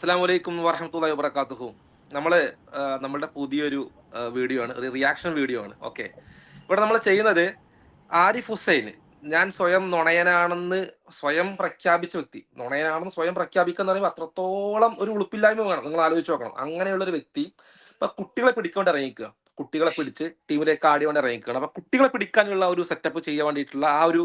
അസ്സാം വലൈക്കും വറഹമത്തല്ലാ വബർക്കാത്തുഹു നമ്മൾ നമ്മുടെ പുതിയൊരു വീഡിയോ ആണ് റിയാക്ഷൻ വീഡിയോ ആണ്. ഓക്കെ ഇവിടെ നമ്മൾ ചെയ്യുന്നത് ആരിഫ് ഹുസൈൻ ഞാൻ സ്വയം നുണയനാണെന്ന് സ്വയം പ്രഖ്യാപിച്ച വ്യക്തി. നുണയനാണെന്ന് സ്വയം പ്രഖ്യാപിക്കുക എന്ന് പറയുമ്പോൾ അത്രത്തോളം ഒരു ഉളുപ്പില്ലായ്മ വേണം. നിങ്ങൾ ആലോചിച്ച് നോക്കണം. അങ്ങനെയുള്ള ഒരു വ്യക്തി ഇപ്പൊ കുട്ടികളെ പിടിക്കൊണ്ട് ഇറങ്ങിക്കുക. കുട്ടികളെ പിടിച്ച് ടീമിലേക്ക് ആടിയോണ്ട് ഇറങ്ങിക്കുകയാണ്. അപ്പൊ കുട്ടികളെ പിടിക്കാനുള്ള ഒരു സെറ്റപ്പ് ചെയ്യാൻ വേണ്ടിയിട്ടുള്ള ആ ഒരു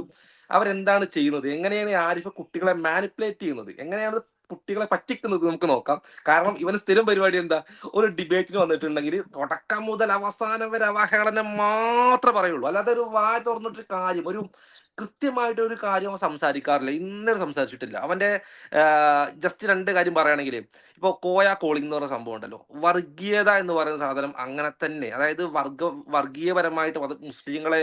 അവരെന്താണ് ചെയ്യുന്നത്? എങ്ങനെയാണ് ആരിഫ് കുട്ടികളെ മാനിപ്പുലേറ്റ് ചെയ്യുന്നത്? എങ്ങനെയാണ് കുട്ടികളെ പറ്റിക്കുന്നത് നമുക്ക് നോക്കാം. കാരണം ഇവന് സ്ഥിരം പരിപാടി എന്താ? ഒരു ഡിബേറ്റിന് വന്നിട്ടുണ്ടെങ്കിൽ തുടക്കം മുതൽ അവസാനം വരെ അവഹേളനം മാത്രമേ പറയുള്ളൂ. അല്ലാതെ ഒരു വായ തുറന്നിട്ട് കാര്യം ഒരു കൃത്യമായിട്ട് ഒരു കാര്യം അവൻ സംസാരിക്കാറില്ല. ഇന്നലെ സംസാരിച്ചിട്ടില്ല. അവന്റെ ജസ്റ്റ് രണ്ട് കാര്യം പറയുകയാണെങ്കിൽ ഇപ്പോൾ കോയ കോളിംഗ് എന്ന് പറയുന്ന സംഭവം ഉണ്ടല്ലോ വർഗീയത എന്ന് പറയുന്ന സാധനം അങ്ങനെ തന്നെ. അതായത് വർഗ വർഗീയപരമായിട്ട് അത് മുസ്ലിങ്ങളെ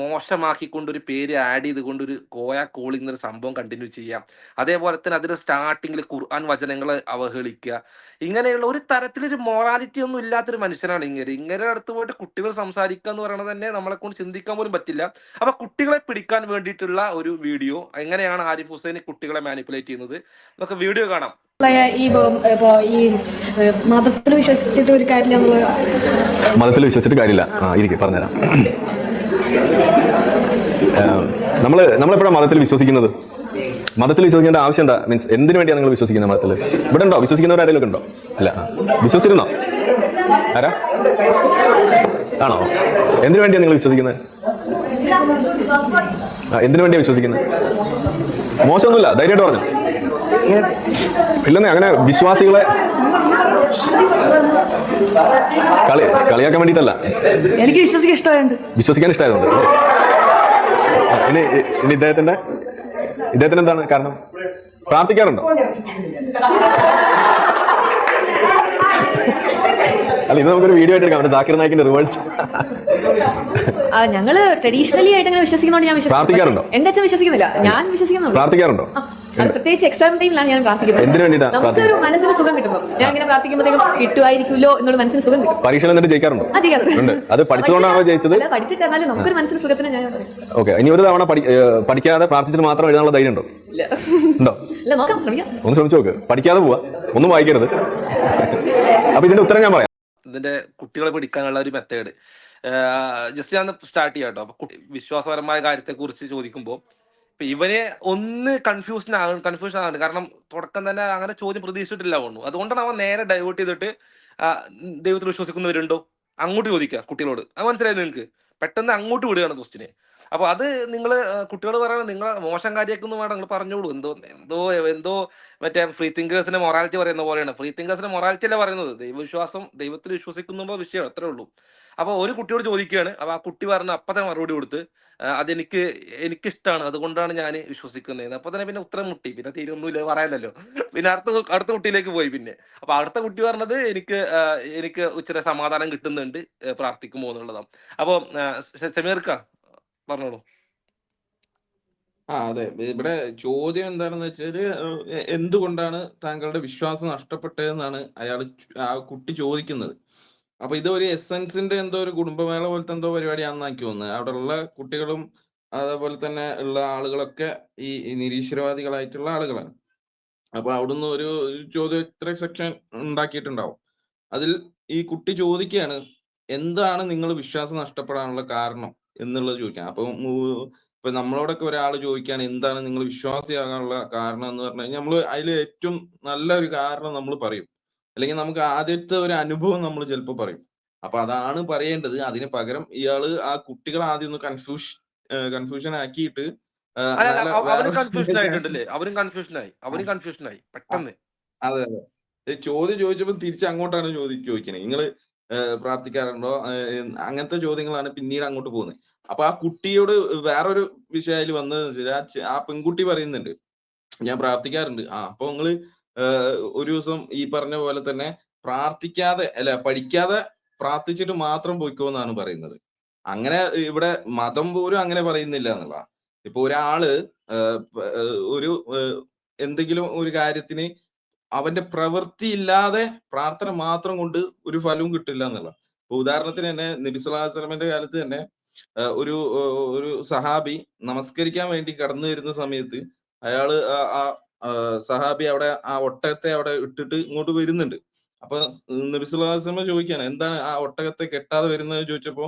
മോശമാക്കിക്കൊണ്ട് ഒരു പേര് ആഡ് ചെയ്തുകൊണ്ട് ഒരു കോയ കോളിംഗ് എന്നൊരു സംഭവം കണ്ടിന്യൂ ചെയ്യാം. അതേപോലെ തന്നെ അതിന്റെ സ്റ്റാർട്ടിങ്ങിൽ ഖുർആൻ വചനങ്ങൾ അവഹേളിക്കുക ഇങ്ങനെയുള്ള ഒരു തരത്തിലൊരു മൊറാലിറ്റി ഒന്നും ഇല്ലാത്തൊരു മനുഷ്യനാണ് ഇങ്ങനെ ഇങ്ങനെ അടുത്ത് പോയിട്ട് കുട്ടികൾ സംസാരിക്കുക എന്ന് പറയുന്നത് തന്നെ നമ്മളെ കൊണ്ട് ചിന്തിക്കാൻ പോലും പറ്റില്ല. അപ്പൊ കുട്ടികളെ പിടിക്കാൻ വേണ്ടിയിട്ടുള്ള ഒരു വീഡിയോ. എങ്ങനെയാണ് ആരിഫ് ഹുസൈൻ കുട്ടികളെ മാനിപ്പുലേറ്റ് ചെയ്യുന്നത്? നമുക്ക് വീഡിയോ കാണാം. ഈ മതത്തിൽ വിശ്വസിച്ചിട്ട് ഒരു കാര്യം നമ്മൾ മതത്തിൽ വിശ്വസിച്ചിട്ട് കാര്യമില്ല. ആ ഇരിക്കും പറഞ്ഞുതരാം. നമ്മൾ നമ്മളെപ്പോഴാണ് മതത്തിൽ വിശ്വസിക്കുന്നത്? മതത്തിൽ വിശ്വസിക്കേണ്ട ആവശ്യം എന്താ? മീൻസ് എന്തിനു വേണ്ടിയാണ് നിങ്ങൾ വിശ്വസിക്കുന്നത് മതത്തിൽ ഇവിടെ ഉണ്ടോ? വിശ്വസിക്കുന്നവർ ആരെങ്കിലും ഉണ്ടോ? അല്ല വിശ്വസിച്ചിരുന്നോ? ആരാ? ആണോ? എന്തിനു വേണ്ടിയാണ് നിങ്ങൾ വിശ്വസിക്കുന്നത്? എന്തിനു വേണ്ടിയാ വിശ്വസിക്കുന്നത് മോശമൊന്നുമില്ല ധൈര്യമായിട്ട് പറഞ്ഞു. ഇല്ലെന്നേ അങ്ങനെ വിശ്വാസികളെ കളി കളിയാക്കാൻ വേണ്ടിയിട്ടല്ല. എനിക്ക് വിശ്വസിക്കാൻ ഇഷ്ടമായത് വിശ്വസിക്കാൻ ഇഷ്ടമായതുകൊണ്ട്. ഇനി ഇനി ഇദ്ദേഹത്തിന്റെ ഇദ്ദേഹത്തിന് എന്താണ് കാരണം? പ്രാർത്ഥിക്കാറുണ്ടോ? അല്ല ഇത് നമുക്കൊരു വീഡിയോ ആയിട്ട് എടുക്കാം ജാക്കിർ നായിക്കിന്റെ റിവേഴ്സ് ഞങ്ങൾ ട്രഡീഷണലി ആയിട്ട് അങ്ങനെ വിശ്വസിക്കുന്നതുകൊണ്ട് ഞാൻ പ്രാർത്ഥിക്കാറുണ്ടോ? എന്റെ അച്ഛൻ വിശ്വസിക്കുന്നില്ല. ഞാൻ വിശ്വസിക്കുന്നുണ്ട് പ്രാർത്ഥിക്കാറുണ്ടോ? പ്രത്യേകിച്ച് എക്സാം ടൈമിലാണ് ഞാൻ പ്രാർത്ഥിക്കുന്നത്. എന്തിനു വേണ്ടിയിട്ടാ നമുക്കൊരു മനസ്സിന് സുഖം കിട്ടുമ്പോൾ ഞാൻ ഇങ്ങനെ പ്രാർത്ഥിക്കുമ്പോഴത്തേക്കും കിട്ടുമായിരിക്കുമല്ലോ എന്നുള്ള മനസ്സിന് സുഖം കിട്ടും. പരീക്ഷയിൽ എന്നിട്ട് ജയിക്കാറുണ്ടോ? ആ. ഉണ്ട്. അത് പഠിച്ചുകൊണ്ടാണോ ജയിച്ചത്? പഠിച്ചിട്ട് എന്നാലും നമുക്കൊരു മനസ്സിന് സുഖത്തിന് ഞാൻ. ഓക്കെ ഇനി ഒരു തവണ പഠിക്കാതെ പ്രാർത്ഥിച്ചിട്ട് മാത്രം എഴുതാനുള്ള ധൈര്യം ഉണ്ടോ? ഉണ്ടോ? ഒന്ന് ശ്രമിച്ചു നോക്ക്. പഠിക്കാതെ പോവാ. ഒന്നും വായിക്കരുത്. അപ്പൊ ഇതിന്റെ ഉത്തരം ഞാൻ പറയാം. ഇതിന്റെ കുട്ടികളെ പിടിക്കാനുള്ള ഒരു മെത്തേഡ് ജസ്റ്റ് ഞാൻ സ്റ്റാർട്ട് ചെയ്യാം കേട്ടോ അപ്പൊ വിശ്വാസപരമായ കാര്യത്തെ കുറിച്ച് ചോദിക്കുമ്പോൾ ഇവനെ ഒന്ന് കൺഫ്യൂഷൻ ആകും കൺഫ്യൂഷൻ ആകുന്നുണ്ട് കാരണം തുടക്കം തന്നെ അങ്ങനെ ചോദ്യം പ്രതീക്ഷിച്ചിട്ടില്ല തോന്നുന്നു. അതുകൊണ്ടാണ് അവൻ നേരെ ഡൈവേർട്ട് ചെയ്തിട്ട് ദൈവത്തിൽ വിശ്വസിക്കുന്നവരുണ്ടോ? അങ്ങോട്ട് ചോദിക്കുക കുട്ടികളോട്. അത് മനസ്സിലായത് നിങ്ങൾക്ക്? പെട്ടെന്ന് അങ്ങോട്ട് വിടുകയാണ് ക്വസ്റ്റിനെ അപ്പൊ അത് നിങ്ങൾ കുട്ടികൾ പറയുന്നത് നിങ്ങളെ മോശം കാര്യമൊക്കെ വേണം നിങ്ങൾ പറഞ്ഞോളൂ. എന്തോ എന്തോ എന്തോ മറ്റേ ഫ്രീ തിങ്കേഴ്സിന്റെ മൊറാലിറ്റി പറയുന്ന പോലെയാണ്. ഫ്രീ തിങ്കേഴ്സിന്റെ മൊറാലിറ്റി അല്ല പറയുന്നത്? ദൈവവിശ്വാസം ദൈവത്തിൽ വിശ്വസിക്കുന്ന വിഷയം അത്രേ ഉള്ളൂ. അപ്പൊ ഒരു കുട്ടിയോട് ചോദിക്കുകയാണ് അപ്പൊ ആ കുട്ടി പറഞ്ഞ അപ്പൊ മറുപടി കൊടുത്ത് അതെനിക്ക് എനിക്കിഷ്ടമാണ് അതുകൊണ്ടാണ് ഞാൻ വിശ്വസിക്കുന്നത് അപ്പൊ തന്നെ പിന്നെ ഉത്തരം മുട്ടി. പിന്നെ തീരൊന്നുമില്ല പറയാനല്ലോ. പിന്നെ അടുത്ത അടുത്ത കുട്ടിയിലേക്ക് പോയി പിന്നെ. അപ്പൊ അടുത്ത കുട്ടി പറഞ്ഞത് എനിക്ക് എനിക്ക് ഇച്ചിരി സമാധാനം കിട്ടുന്നുണ്ട് പ്രാർത്ഥിക്കുമോ എന്നുള്ളതാണ്. അപ്പൊ സെമീർക്ക പറഞ്ഞോളൂ. ആ അതെ. ഇവിടെ ചോദ്യം എന്താണെന്ന് വെച്ചാൽ എന്തുകൊണ്ടാണ് താങ്കളുടെ വിശ്വാസം നഷ്ടപ്പെട്ടതെന്നാണ് അയാൾ ആ കുട്ടി ചോദിക്കുന്നത്. അപ്പൊ ഇത് ഒരു എസെൻസിന്റെ എന്തോ ഒരു കുടുംബമേള പോലത്തെ എന്തോ പരിപാടിയാണെന്ന് എനിക്ക് തോന്നുന്നത്. അവിടെ ഉള്ള കുട്ടികളും അതേപോലെ തന്നെ ഉള്ള ആളുകളൊക്കെ ഈ നിരീശ്വരവാദികളായിട്ടുള്ള ആളുകളാണ്. അപ്പൊ അവിടുന്ന് ഒരു ചോദ്യോത്തര സെക്ഷൻ ഉണ്ടാക്കിയിട്ടുണ്ടാവും. അതിൽ ഈ കുട്ടി ചോദിക്കുകയാണ് എന്താണ് നിങ്ങൾ വിശ്വാസം നഷ്ടപ്പെടാനുള്ള കാരണം? എന്നുള്ളത് ചോദിക്കാം. അപ്പൊ ഇപ്പൊ നമ്മളോടൊക്കെ ഒരാൾ ചോദിക്കാൻ എന്താണ് നിങ്ങൾ വിശ്വാസിയാകാനുള്ള കാരണം എന്ന് പറഞ്ഞു കഴിഞ്ഞാൽ നമ്മൾ അതിൽ ഏറ്റവും നല്ല ഒരു കാരണം നമ്മൾ പറയും. അല്ലെങ്കിൽ നമുക്ക് ആദ്യത്തെ ഒരു അനുഭവം നമ്മൾ ചിലപ്പോൾ പറയും. അപ്പൊ അതാണ് പറയേണ്ടത്. അതിന് പകരം ഇയാൾ ആ കുട്ടികളെ ആദ്യം ഒന്ന് കൺഫ്യൂഷൻ കൺഫ്യൂഷൻ ആക്കിയിട്ട് അവരും കൺഫ്യൂഷൻ ആയിട്ടുണ്ടല്ലേ? അവരും അവരും പെട്ടെന്ന്. അതെ അതെ. ചോദ്യം ചോദിച്ചപ്പോൾ തിരിച്ച് അങ്ങോട്ടാണ് ചോദി ചോദിക്കണേ. നിങ്ങൾ പ്രാർത്ഥിക്കാറുണ്ടോ? അങ്ങനത്തെ ചോദ്യങ്ങളാണ് പിന്നീട് അങ്ങോട്ട് പോകുന്നത്. അപ്പൊ ആ കുട്ടിയോട് വേറൊരു വിഷയം വന്നത് വെച്ചാൽ ആ പെൺകുട്ടി പറയുന്നുണ്ട്. ഞാൻ പ്രാർത്ഥിക്കാറുണ്ട്. ആ അപ്പൊ നിങ്ങൾ ഒരു ദിവസം ഈ പറഞ്ഞ പോലെ തന്നെ പ്രാർത്ഥിക്കാതെ അല്ല പഠിക്കാതെ പ്രാർത്ഥിച്ചിട്ട് മാത്രം പോയിക്കോ എന്നാണ് പറയുന്നത്. അങ്ങനെ ഇവിടെ മതം പോലും അങ്ങനെ പറയുന്നില്ല എന്നുള്ള. ഇപ്പൊ ഒരാൾ ഒരു എന്തെങ്കിലും ഒരു കാര്യത്തിന് അവന്റെ പ്രവൃത്തി ഇല്ലാതെ പ്രാർത്ഥന മാത്രം കൊണ്ട് ഒരു ഫലവും കിട്ടില്ല എന്നുള്ള ഇപ്പൊ ഉദാഹരണത്തിന് തന്നെ നബി സല്ലല്ലാഹു അലൈഹി വസല്ലമയുടെ കാലത്ത് തന്നെ ഒരു ഒരു സഹാബി നമസ്കരിക്കാൻ വേണ്ടി കടന്നു വരുന്ന സമയത്ത് അയാൾ ആ- സഹാബി അവിടെ ആ ഒട്ടകത്തെ അവിടെ ഇട്ടിട്ട് ഇങ്ങോട്ട് വരുന്നുണ്ട്. അപ്പൊ നബിസുല്ലാസ്ലമ ചോദിക്കാണ് എന്താണ് ആ ഒട്ടകത്തെ കെട്ടാതെ വരുന്നത് ചോദിച്ചപ്പോ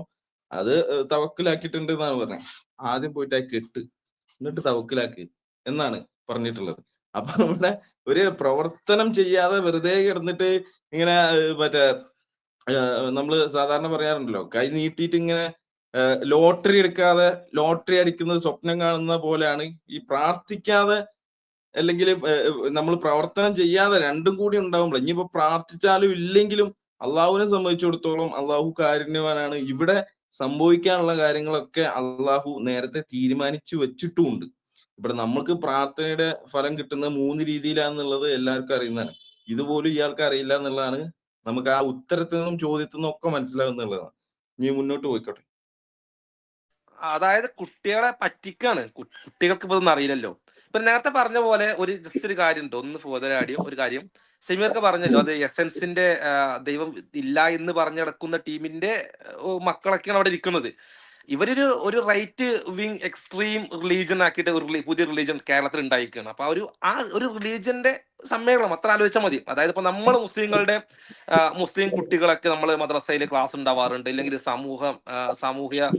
അത് തവക്കിലാക്കിയിട്ടുണ്ട് എന്നാണ് പറഞ്ഞത്. ആദ്യം പോയിട്ട് ആ കെട്ട് എന്നിട്ട് തവക്കിലാക്ക് എന്നാണ് പറഞ്ഞിട്ടുള്ളത്. അപ്പൊ നമ്മുടെ ഒരു പ്രവർത്തനം ചെയ്യാതെ വെറുതെ കിടന്നിട്ട് ഇങ്ങനെ മറ്റേ നമ്മൾ സാധാരണ പറയാറുണ്ടല്ലോ കൈ നീട്ടിയിട്ട് ഇങ്ങനെ ലോട്ടറി എടുക്കാതെ ലോട്ടറി അടിക്കുന്നത് സ്വപ്നം കാണുന്ന പോലെയാണ്. ഈ പ്രാർത്ഥിക്കാതെ അല്ലെങ്കിൽ നമ്മൾ പ്രവർത്തനം ചെയ്യാതെ രണ്ടും കൂടി ഉണ്ടാവുമ്പോൾ ഇനിയിപ്പോ പ്രാർത്ഥിച്ചാലും ഇല്ലെങ്കിലും അള്ളാഹുവിനെ സംബന്ധിച്ചിടത്തോളം അള്ളാഹു കാരുണ്യവാനാണ്. ഇവിടെ സംഭവിക്കാനുള്ള കാര്യങ്ങളൊക്കെ അള്ളാഹു നേരത്തെ തീരുമാനിച്ചു വെച്ചിട്ടുമുണ്ട്. ഇവിടെ നമ്മൾക്ക് പ്രാർത്ഥനയുടെ ഫലം കിട്ടുന്ന മൂന്ന് രീതിയിലാണെന്നുള്ളത് എല്ലാവർക്കും അറിയുന്നതാണ്. ഇതുപോലും ഇയാൾക്ക് അറിയില്ല എന്നുള്ളതാണ് നമുക്ക് ആ ഉത്തരത്തിൽ നിന്നും ചോദ്യത്തിൽ നിന്നും ഒക്കെ മനസ്സിലാവുന്നുള്ളതാണ് നീ മുന്നോട്ട് പോയിക്കോട്ടെ. അതായത് കുട്ടികളെ പറ്റിക്കാണ്. കുട്ടികൾക്ക് ഇപ്പൊ അറിയില്ലല്ലോ. ഇപ്പൊ നേരത്തെ പറഞ്ഞ പോലെ ഒരു ജസ്റ്റ് ഒരു കാര്യം ഉണ്ട്. ഒന്ന് ഫോദരാടിയും ഒരു കാര്യം. സെമീർക്ക് പറഞ്ഞല്ലോ അത് എസെൻസിന്റെ ദൈവം ഇല്ല എന്ന് പറഞ്ഞു കിടക്കുന്ന ടീമിന്റെ മക്കളൊക്കെയാണ് അവിടെ ഇരിക്കുന്നത്. ഇവരൊരു ഒരു റൈറ്റ് വിങ് എക്സ്ട്രീം റിലീജിയൻ ആക്കിയിട്ട് ഒരു പുതിയ റിലീജിയൻ കേരളത്തിൽ ഉണ്ടായിരിക്കുകയാണ്. അപ്പൊ ആ ഒരു ആ ഒരു റിലീജിയന്റെ സമ്മേളനം അത്ര ആലോചിച്ചാൽ മതി. അതായത് ഇപ്പൊ നമ്മൾ മുസ്ലിങ്ങളുടെ മുസ്ലിം കുട്ടികളൊക്കെ നമ്മൾ മദ്രസയിൽ ക്ലാസ് ഉണ്ടാവാറുണ്ട്. ഇല്ലെങ്കിൽ സമൂഹം സാമൂഹ്യ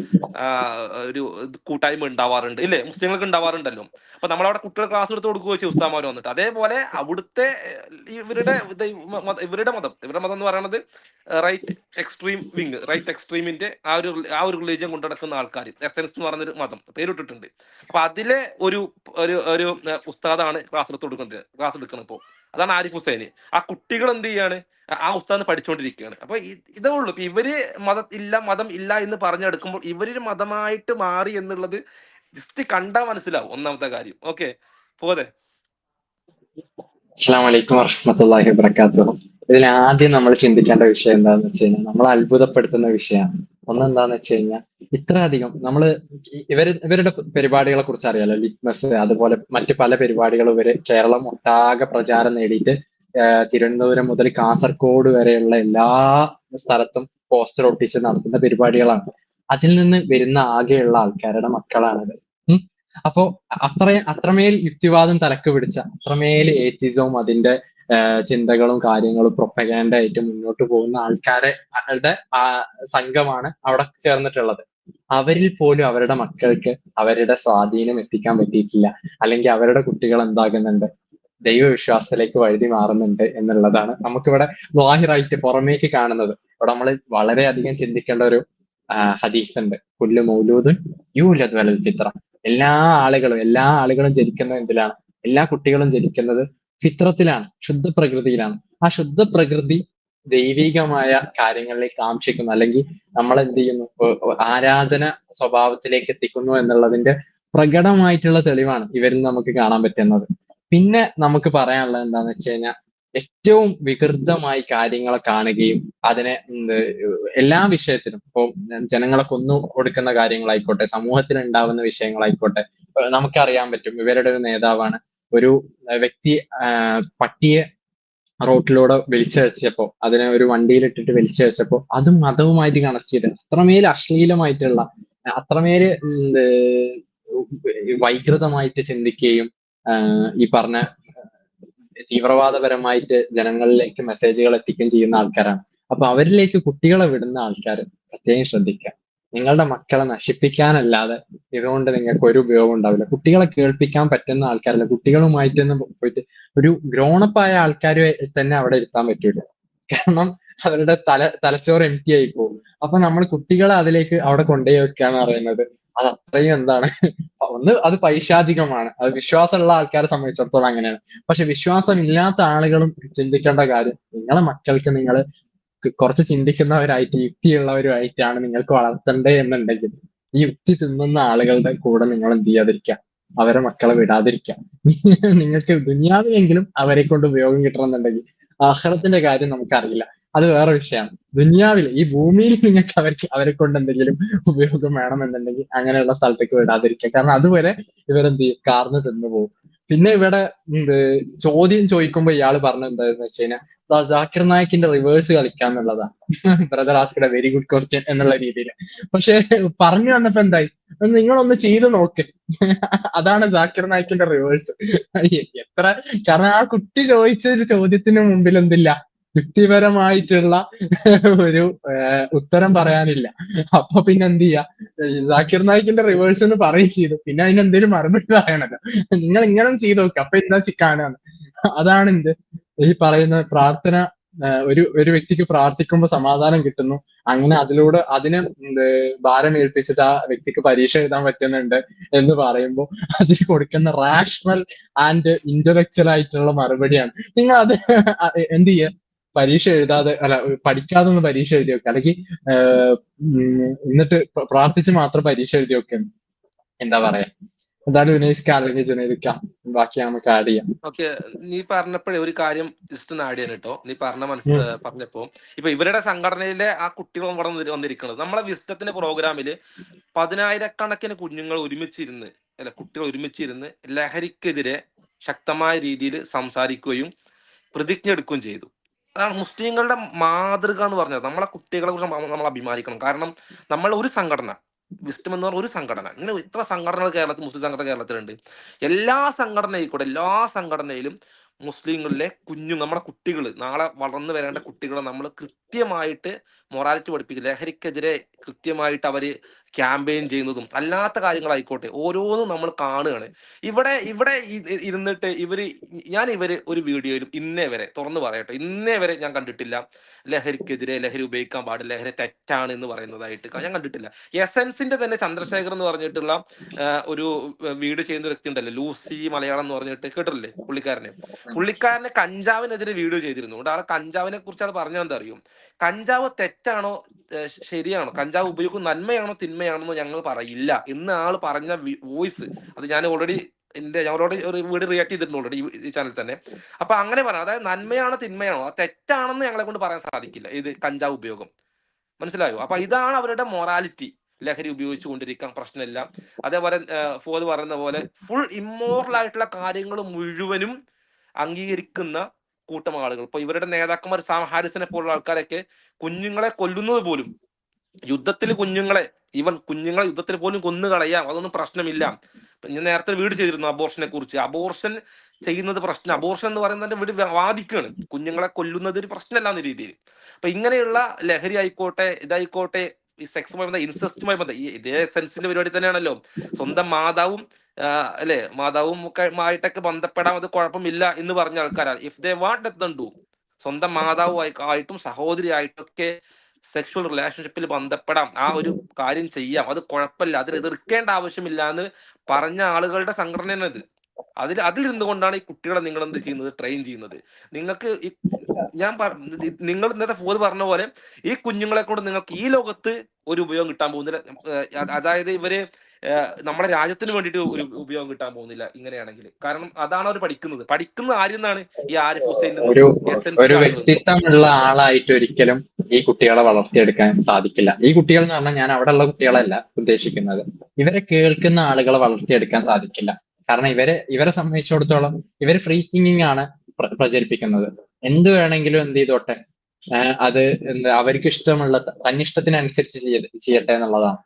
ഒരു കൂട്ടായ്മ ഉണ്ടാവാറുണ്ട്. ഇല്ലേ? മുസ്ലിങ്ങൾക്ക് ഉണ്ടാവാറുണ്ടല്ലോ. അപ്പൊ നമ്മളവിടെ കുട്ടികൾ ക്ലാസ് എടുത്ത് കൊടുക്കുക വെച്ച് ഉസ്താമാർ വന്നിട്ട്. അതേപോലെ അവിടുത്തെ ഇവരുടെ ഇവരുടെ മതം. ഇവരുടെ മതം എന്ന് പറയുന്നത് റൈറ്റ് എക്സ്ട്രീം വിങ് റൈറ്റ് എക്സ്ട്രീമിന്റെ ആ ഒരു ആ ഒരു റിലീജിയൻ കൊണ്ടു നടക്കുന്ന ആൾക്കാർ എസൻസ് എന്ന് പറഞ്ഞൊരു മതം. പേരിട്ടിട്ടുണ്ട്. അപ്പൊ അതിലെ ഒരു ഒരു ഒരു ഉസ്താദാണ് ക്ലാസ് എടുത്ത് കൊടുക്കുന്നത്. ക്ലാസ് എടുക്കുന്നത് ഇപ്പോൾ അതാണ് ആരിഫ് ഹുസൈന്. ആ കുട്ടികൾ എന്ത് ചെയ്യാണ്? ആ ഉസ്താദ് പഠിച്ചുകൊണ്ടിരിക്കുകയാണ് അപ്പൊ ഇതേ ഉള്ളൂ. ഇപ്പൊ ഇവർ മത ഇല്ല മതം ഇല്ല എന്ന് പറഞ്ഞെടുക്കുമ്പോൾ ഇവരൊരു മതമായിട്ട് മാറി എന്നുള്ളത് ജസ്റ്റ് കണ്ടാ മനസ്സിലാവും ഒന്നാമത്തെ കാര്യം. ഓക്കെ. പോതെ അസ്സാം വലൈക്കും വറഹമത്തല്ലാഹി വബർക്കാത്തു ഇതിൽ ആദ്യം നമ്മൾ ചിന്തിക്കേണ്ട വിഷയം എന്താണെന്ന് വെച്ച് കഴിഞ്ഞാൽ നമ്മൾ അത്ഭുതപ്പെടുത്തുന്ന വിഷയമാണ്. ഒന്നെന്താന്ന് വെച്ച് കഴിഞ്ഞാൽ ഇത്ര അധികം നമ്മൾ ഇവർ ഇവരുടെ പരിപാടികളെ കുറിച്ച് അറിയാലോ ലിറ്റ്മസ് അതുപോലെ മറ്റ് പല പരിപാടികളും ഇവർ കേരളം ഒട്ടാകെ പ്രചാരം നേടിയിട്ട് തിരുവനന്തപുരം മുതൽ കാസർഗോഡ് വരെയുള്ള എല്ലാ സ്ഥലത്തും പോസ്റ്റർ ഒട്ടിച്ച് നടത്തുന്ന പരിപാടികളാണ്. അതിൽ നിന്ന് വരുന്ന ആകെയുള്ള ആൾക്കാരുടെ മക്കളാണിത്. അപ്പോ അത്ര അത്രമേൽ യുക്തിവാദം തലക്ക് പിടിച്ച അത്രമേൽ ഏത്തിസവും അതിന്റെ ചിന്തകളും കാര്യങ്ങളും പ്രൊപ്പഗാൻഡ ആയിട്ട് മുന്നോട്ട് പോകുന്ന ആൾക്കാരെ അവരുടെ സംഘമാണ് അവിടെ ചേർന്നിട്ടുള്ളത്. അവരിൽ പോലും അവരുടെ മക്കൾക്ക് അവരുടെ സ്വാധീനം എത്തിക്കാൻ പറ്റിയിട്ടില്ല. അല്ലെങ്കിൽ അവരുടെ കുട്ടികൾ എന്താകുന്നുണ്ട്? ദൈവവിശ്വാസത്തിലേക്ക് വഴുതി മാറുന്നുണ്ട് എന്നുള്ളതാണ് നമുക്കിവിടെ വാഹിറായിട്ട് പുറമേക്ക് കാണുന്നത്. ഇവിടെ നമ്മൾ വളരെയധികം ചിന്തിക്കേണ്ട ഒരു ഹദീസ് ഉണ്ട് പുല്ല് മൗലൂദുൻ യൂലത് വലൽ ചിത്രം എല്ലാ ആളുകളും എല്ലാ ആളുകളും ജനിക്കുന്നത് എന്തിലാണ്? എല്ലാ കുട്ടികളും ജനിക്കുന്നത് ഫിത്രത്തിലാണ് ശുദ്ധ പ്രകൃതിയിലാണ് ആ ശുദ്ധ പ്രകൃതി ദൈവികമായ കാര്യങ്ങളിലേക്ക് കാക്ഷിക്കുന്നു അല്ലെങ്കിൽ നമ്മൾ എന്ത് ചെയ്യുന്നു? ആരാധന സ്വഭാവത്തിലേക്ക് എത്തിക്കുന്നു എന്നുള്ളതിന്റെ പ്രകടമായിട്ടുള്ള തെളിവാണ് ഇവരിൽ നമുക്ക് കാണാൻ പറ്റുന്നത്. പിന്നെ നമുക്ക് പറയാനുള്ളത് എന്താന്ന് വെച്ച് കഴിഞ്ഞാൽ ഏറ്റവും വികൃതമായി കാര്യങ്ങളെ കാണുകയും അതിനെ എല്ലാ വിഷയത്തിലും ഇപ്പൊ ജനങ്ങളെ കൊന്നു കൊടുക്കുന്ന കാര്യങ്ങളായിക്കോട്ടെ സമൂഹത്തിൽ ഉണ്ടാവുന്ന വിഷയങ്ങളായിക്കോട്ടെ നമുക്കറിയാൻ പറ്റും ഇവരുടെ ഒരു നേതാവാണ് ഒരു വ്യക്തി പട്ടിയെ റോട്ടിലൂടെ വലിച്ചയച്ചപ്പോ അതിനെ ഒരു വണ്ടിയിലിട്ടിട്ട് വലിച്ചയച്ചപ്പോ അതും മതവുമായിട്ട് കണക്ട് ചെയ്ത് അത്രമേൽ അശ്ലീലമായിട്ടുള്ള അത്രമേൽ വൈകൃതമായിട്ട് ചിന്തിക്കുകയും ഈ പറഞ്ഞ തീവ്രവാദപരമായിട്ട് ജനങ്ങളിലേക്ക് മെസ്സേജുകൾ എത്തിക്കുകയും ചെയ്യുന്ന ആൾക്കാരാണ്. അപ്പൊ അവരിലേക്ക് കുട്ടികളെ വിടുന്ന ആൾക്കാർ പ്രത്യേകം ശ്രദ്ധിക്കുക. നിങ്ങളുടെ മക്കളെ നശിപ്പിക്കാനല്ലാതെ ഇതുകൊണ്ട് നിങ്ങൾക്ക് ഒരു ഉപയോഗം ഉണ്ടാവില്ല. കുട്ടികളെ കേൾപ്പിക്കാൻ പറ്റുന്ന ആൾക്കാരല്ല. കുട്ടികളുമായിട്ട് പോയിട്ട് ഒരു ഗ്രോണപ്പ് ആയ ആൾക്കാർ തന്നെ അവിടെ ഇരുത്താൻ പറ്റൂല. കാരണം അവരുടെ തല തലച്ചോറ് എം ടി ആയി പോകും. അപ്പൊ നമ്മൾ കുട്ടികളെ അതിലേക്ക് അവിടെ കൊണ്ടുപോയി വെക്കാന്ന് പറയുന്നത് അത് അത്രയും എന്താണ്? ഒന്ന് അത് പൈശാചികമാണ്. അത് വിശ്വാസമുള്ള ആൾക്കാരെ സംബന്ധിച്ചിടത്തോളം അങ്ങനെയാണ്. പക്ഷെ വിശ്വാസം ഇല്ലാത്ത ആളുകളും ചിന്തിക്കേണ്ട കാര്യം നിങ്ങളെ മക്കൾക്ക് നിങ്ങൾ കുറച്ച് ചിന്തിക്കുന്നവരായിട്ട് യുക്തിയുള്ളവരുമായിട്ടാണ് നിങ്ങൾക്ക് വളർത്തണ്ടേ എന്നുണ്ടെങ്കിൽ ഈ യുക്തി തിന്നുന്ന ആളുകളുടെ കൂടെ നിങ്ങൾ എന്ത് ചെയ്യാതിരിക്കുക അവരെ മക്കളെ വിടാതിരിക്കുക നിങ്ങൾക്ക് ദുനിയാവിലെങ്കിലും അവരെ കൊണ്ട് ഉപയോഗം കിട്ടണമെന്നുണ്ടെങ്കിൽ ആഹ്റത്തിന്റെ കാര്യം നമുക്കറിയില്ല. അത് വേറെ വിഷയമാണ്. ദുനിയാവിൽ ഈ ഭൂമിയിൽ നിങ്ങൾക്ക് അവർക്ക് അവരെ കൊണ്ട് എന്തെങ്കിലും ഉപയോഗം വേണമെന്നുണ്ടെങ്കിൽ അങ്ങനെയുള്ള സ്ഥലത്തേക്ക് വിടാതിരിക്കുക കാരണം അതുവരെ ഇവരെന്ത് ചെയ്യും? കാർന്ന് തിന്നു പോകും പിന്നെ ഇവിടെ ചോദ്യം ചോദിക്കുമ്പോ ഇയാൾ പറഞ്ഞത് എന്താന്ന് വെച്ച് കഴിഞ്ഞാൽ ജാക്കിർ നായിക്കിന്റെ reverse കളിക്കാന്നുള്ളതാണ് brother asked very good question എന്നുള്ള രീതിയിൽ പക്ഷെ പറഞ്ഞു വന്നപ്പോ എന്തായി? നിങ്ങളൊന്ന് ചെയ്ത് നോക്ക്. അതാണ് ജാക്കിർ നായിക്കിന്റെ റിവേഴ്സ് എത്ര കാരണം ആ കുട്ടി ചോദിച്ച ഒരു ചോദ്യത്തിന് മുമ്പിൽ എന്തില്ല? യുക്തിപരമായിട്ടുള്ള ഒരു ഉത്തരം പറയാനില്ല. അപ്പൊ പിന്നെ എന്ത് ചെയ്യാ? ജാക്കിർ നായിക്കിന്റെ റിവേഴ്സ് എന്ന് പറയുകയും ചെയ്തു. പിന്നെ അതിന് എന്തെങ്കിലും മറുപടി പറയണല്ലോ. നിങ്ങൾ ഇങ്ങനെ ചെയ്തു നോക്കുക അപ്പൊ എന്താ ചിക്കാനാണ്? അതാണ് എന്ത്? ഈ പറയുന്ന പ്രാർത്ഥന ഒരു ഒരു വ്യക്തിക്ക് പ്രാർത്ഥിക്കുമ്പോൾ സമാധാനം കിട്ടുന്നു. അങ്ങനെ അതിലൂടെ അതിന് ഭാരം ഏൽപ്പിച്ചിട്ട് ആ വ്യക്തിക്ക് പരീക്ഷ എഴുതാൻ പറ്റുന്നുണ്ട് എന്ന് പറയുമ്പോൾ അതിൽ കൊടുക്കുന്ന റാഷണൽ ആൻഡ് ഇന്റലക്ച്വൽ ആയിട്ടുള്ള മറുപടിയാണ്. നിങ്ങൾ അത് എന്ത് ചെയ്യുക? പരീക്ഷ എഴുതാതെ അല്ല പഠിക്കാതെ ഒന്ന് പരീക്ഷ എഴുതി വെക്കുക അല്ലെങ്കിൽ എന്നിട്ട് പ്രാർത്ഥിച്ച് മാത്രം പരീക്ഷ എഴുതി വെക്കുക എന്താ പറയാ? എന്തായാലും വിനയിസ്ക അല്ലെങ്കിൽ ജുനൈദിക്ക ബാക്കി നമുക്ക് ആഡ് ചെയ്യാം. ഓക്കെ നീ പറഞ്ഞപ്പോഴേ ഒരു കാര്യം ജസ്റ്റ് ആഡ് ചെയ്യാൻ കേട്ടോ നീ പറഞ്ഞ മനസ്സിൽ പറഞ്ഞപ്പോ ഇപ്പൊ ഇവരുടെ സംഘടനയിലെ ആ കുട്ടികൾ ഇവിടെ വന്നി- വന്നിരിക്കുന്നത് നമ്മളെ വിസ്റ്റത്തിന്റെ പ്രോഗ്രാമിൽ പതിനായിരക്കണക്കിന് കുഞ്ഞുങ്ങൾ ഒരുമിച്ചിരുന്ന് അല്ല കുട്ടികൾ ഒരുമിച്ചിരുന്ന് ലഹരിക്കെതിരെ ശക്തമായ രീതിയിൽ സംസാരിക്കുകയും പ്രതിജ്ഞ എടുക്കുകയും ചെയ്തു. അതാണ് മുസ്ലിങ്ങളുടെ മാതൃക എന്ന് പറഞ്ഞത്. നമ്മളെ കുട്ടികളെ കുറിച്ച് നമ്മൾ അഭിമാനിക്കണം. കാരണം നമ്മൾ ഒരു സംഘടന വിസ്റ്റം എന്ന് പറഞ്ഞ ഒരു സംഘടന. ഇങ്ങനെ ഇത്ര സംഘടനകൾ കേരളത്തിൽ മുസ്ലിം സംഘടന കേരളത്തിലുണ്ട്. എല്ലാ സംഘടനയിൽ കൂടെ എല്ലാ സംഘടനയിലും മുസ്ലിങ്ങളിലെ കുഞ്ഞു നമ്മുടെ കുട്ടികൾ നാളെ വളർന്നു വരേണ്ട കുട്ടികളെ നമ്മൾ കൃത്യമായിട്ട് മൊറാലിറ്റി പഠിപ്പിക്കുക ലഹരിക്കെതിരെ കൃത്യമായിട്ട് അവർ ക്യാമ്പയിൻ ചെയ്യുന്നതും അല്ലാത്ത കാര്യങ്ങളായിക്കോട്ടെ ഓരോന്നും നമ്മൾ കാണുകയാണ്. ഇവിടെ ഇവിടെ ഇരുന്നിട്ട് ഇവർ ഞാൻ ഇവർ ഒരു വീഡിയോയിലും ഇന്നേ വരെ തുറന്നു പറയട്ടെ ഇന്നേ വരെ ഞാൻ കണ്ടിട്ടില്ല ലഹരിക്കെതിരെ ലഹരി ഉപയോഗിക്കാൻ പാടില്ല ലഹരി തെറ്റാണ് എന്ന് പറയുന്നതായിട്ട് ഞാൻ കണ്ടിട്ടില്ല. എസൻസിന്റെ തന്നെ ചന്ദ്രശേഖർ എന്ന് പറഞ്ഞിട്ടുള്ള ഒരു വീഡിയോ ചെയ്യുന്ന വ്യക്തി ഉണ്ടല്ലോ ലൂസി മലയാളം എന്ന് പറഞ്ഞിട്ട് കേട്ടില്ലേ പുള്ളിക്കാരനെ? പുള്ളിക്കാരനെ കഞ്ചാവിനെതിരെ വീഡിയോ ചെയ്തിരുന്നു. അവിടെ ആളെ കഞ്ചാവിനെ കുറിച്ചാണ് പറഞ്ഞത് എന്താ അറിയും കഞ്ചാവ് തെറ്റാണോ ശരിയാണോ? കഞ്ചാവ് ഉപയോഗം നന്മയാണോ തിന്മയാണോ ഞങ്ങൾ പറയില്ല. എന്ന് ആൾ പറഞ്ഞ വോയിസ് അത് ഞാൻ ഓൾറെഡി എന്റെ ഓൾറെഡി ഒരു വീഡിയോ റിയാക്ട് ചെയ്തിട്ടുണ്ട് ഓൾറെഡി ഈ ചാനൽ തന്നെ. അപ്പൊ അങ്ങനെ പറയാം. അതായത് നന്മയാണോ തിന്മയാണോ? തെറ്റാണെന്ന് ഞങ്ങളെ കൊണ്ട് പറയാൻ സാധിക്കില്ല. ഇത് കഞ്ചാവ് ഉപയോഗം. മനസ്സിലായോ? അപ്പൊ ഇതാണ് അവരുടെ മൊറാലിറ്റി ലഹരി ഉപയോഗിച്ചു കൊണ്ടിരിക്കാൻ പ്രശ്നമില്ല. അതേപോലെ ഫോദ് പറയുന്ന പോലെ ഫുൾ ഇമ്മോറൽ ആയിട്ടുള്ള കാര്യങ്ങൾ മുഴുവനും അംഗീകരിക്കുന്ന കൂട്ടം ആളുകൾ ഇപ്പൊ ഇവരുടെ നേതാക്കന്മാർ സാം ഹാരിസിനെ പോലുള്ള ആൾക്കാരൊക്കെ കുഞ്ഞുങ്ങളെ കൊല്ലുന്നത് പോലും യുദ്ധത്തിൽ കുഞ്ഞുങ്ങളെ ഇവൻ കുഞ്ഞുങ്ങളെ യുദ്ധത്തിൽ പോലും കൊന്നു കളയാം അതൊന്നും പ്രശ്നമില്ല. ഞാൻ നേരത്തെ വീട് ചെയ്തിരുന്നു അബോർഷനെ കുറിച്ച്. അബോർഷൻ ചെയ്യുന്നത് പ്രശ്നം അബോർഷൻ എന്ന് പറയുന്നതിന്റെ വീട് വാദിക്കുകയാണ് കുഞ്ഞുങ്ങളെ കൊല്ലുന്നത് ഒരു പ്രശ്നമല്ല എന്ന രീതിയിൽ. അപ്പൊ ഇങ്ങനെയുള്ള ലഹരി ആയിക്കോട്ടെ ഇതായിക്കോട്ടെ ഈ സെക്സുമായി ബന്ധം ഇൻസെസ്റ്റുമായി ബന്ധം ഈ ഇതേ സെൻസിന്റെ പരിപാടി തന്നെയാണല്ലോ. സ്വന്തം മാതാവും അല്ലെ? മാതാവും ആയിട്ടൊക്കെ ബന്ധപ്പെടാൻ അത് കുഴപ്പമില്ല എന്ന് പറഞ്ഞ ആൾക്കാരാണ്. ഇഫ് ദേ വാണ്ട് എത്തണ്ടു സ്വന്തം മാതാവും ആയി- ആയിട്ടും സഹോദരി ആയിട്ടൊക്കെ സെക്ഷുവൽ റിലേഷൻഷിപ്പിൽ ബന്ധപ്പെടാം. ആ ഒരു കാര്യം ചെയ്യാം. അത് കുഴപ്പമില്ല. അതിൽ എതിർക്കേണ്ട ആവശ്യമില്ല എന്ന് പറഞ്ഞ ആളുകളുടെ സംഘടനയാണ് ഇത് അതിൽ അതിലിരുന്നു കൊണ്ടാണ് ഈ കുട്ടികളെ നിങ്ങൾ എന്ത് ചെയ്യുന്നത്? ട്രെയിൻ ചെയ്യുന്നത്. നിങ്ങൾക്ക് ഈ ഞാൻ നിങ്ങൾ ഇന്നത്തെ ഫോത് പറഞ്ഞ പോലെ ഈ കുഞ്ഞുങ്ങളെ കൊണ്ട് നിങ്ങൾക്ക് ഈ ലോകത്ത് ഒരു ഉപയോഗം കിട്ടാൻ പോകുന്നില്ല. അതായത് ഇവർ നമ്മുടെ രാജ്യത്തിന് വേണ്ടിയിട്ട് ഒരു ഉപയോഗം കിട്ടാൻ പോകുന്നില്ല ഇങ്ങനെയാണെങ്കിൽ. കാരണം അതാണ് അവർ പഠിക്കുന്നത്. പഠിക്കുന്ന ആരിൽ നിന്നാണ് ഈ ആരിഫ് ഹുസൈൻ ഒരു വ്യക്തിത്വമുള്ള ആളായിട്ട് ഒരിക്കലും ഈ കുട്ടികളെ വളർത്തിയെടുക്കാൻ സാധിക്കില്ല. ഈ കുട്ടികൾ എന്ന് പറഞ്ഞാൽ ഞാൻ അവിടെ ഉള്ള കുട്ടികളല്ല ഉദ്ദേശിക്കുന്നത്. ഇവരെ കേൾക്കുന്ന ആളുകളെ വളർത്തിയെടുക്കാൻ സാധിക്കില്ല. കാരണം ഇവരെ ഇവരെ സംബന്ധിച്ചിടത്തോളം ഇവർ ഫ്രീ തിങ്കിങ് ആണ് പ്രചരിപ്പിക്കുന്നത്. എന്ത് വേണമെങ്കിലും എന്ത് ചെയ്തോട്ടെ. അത് എന്താ അവർക്ക് ഇഷ്ടമുള്ള തന്നിഷ്ടത്തിനനുസരിച്ച് ചെയ്യ- ചെയ്യട്ടെ എന്നുള്ളതാണ്.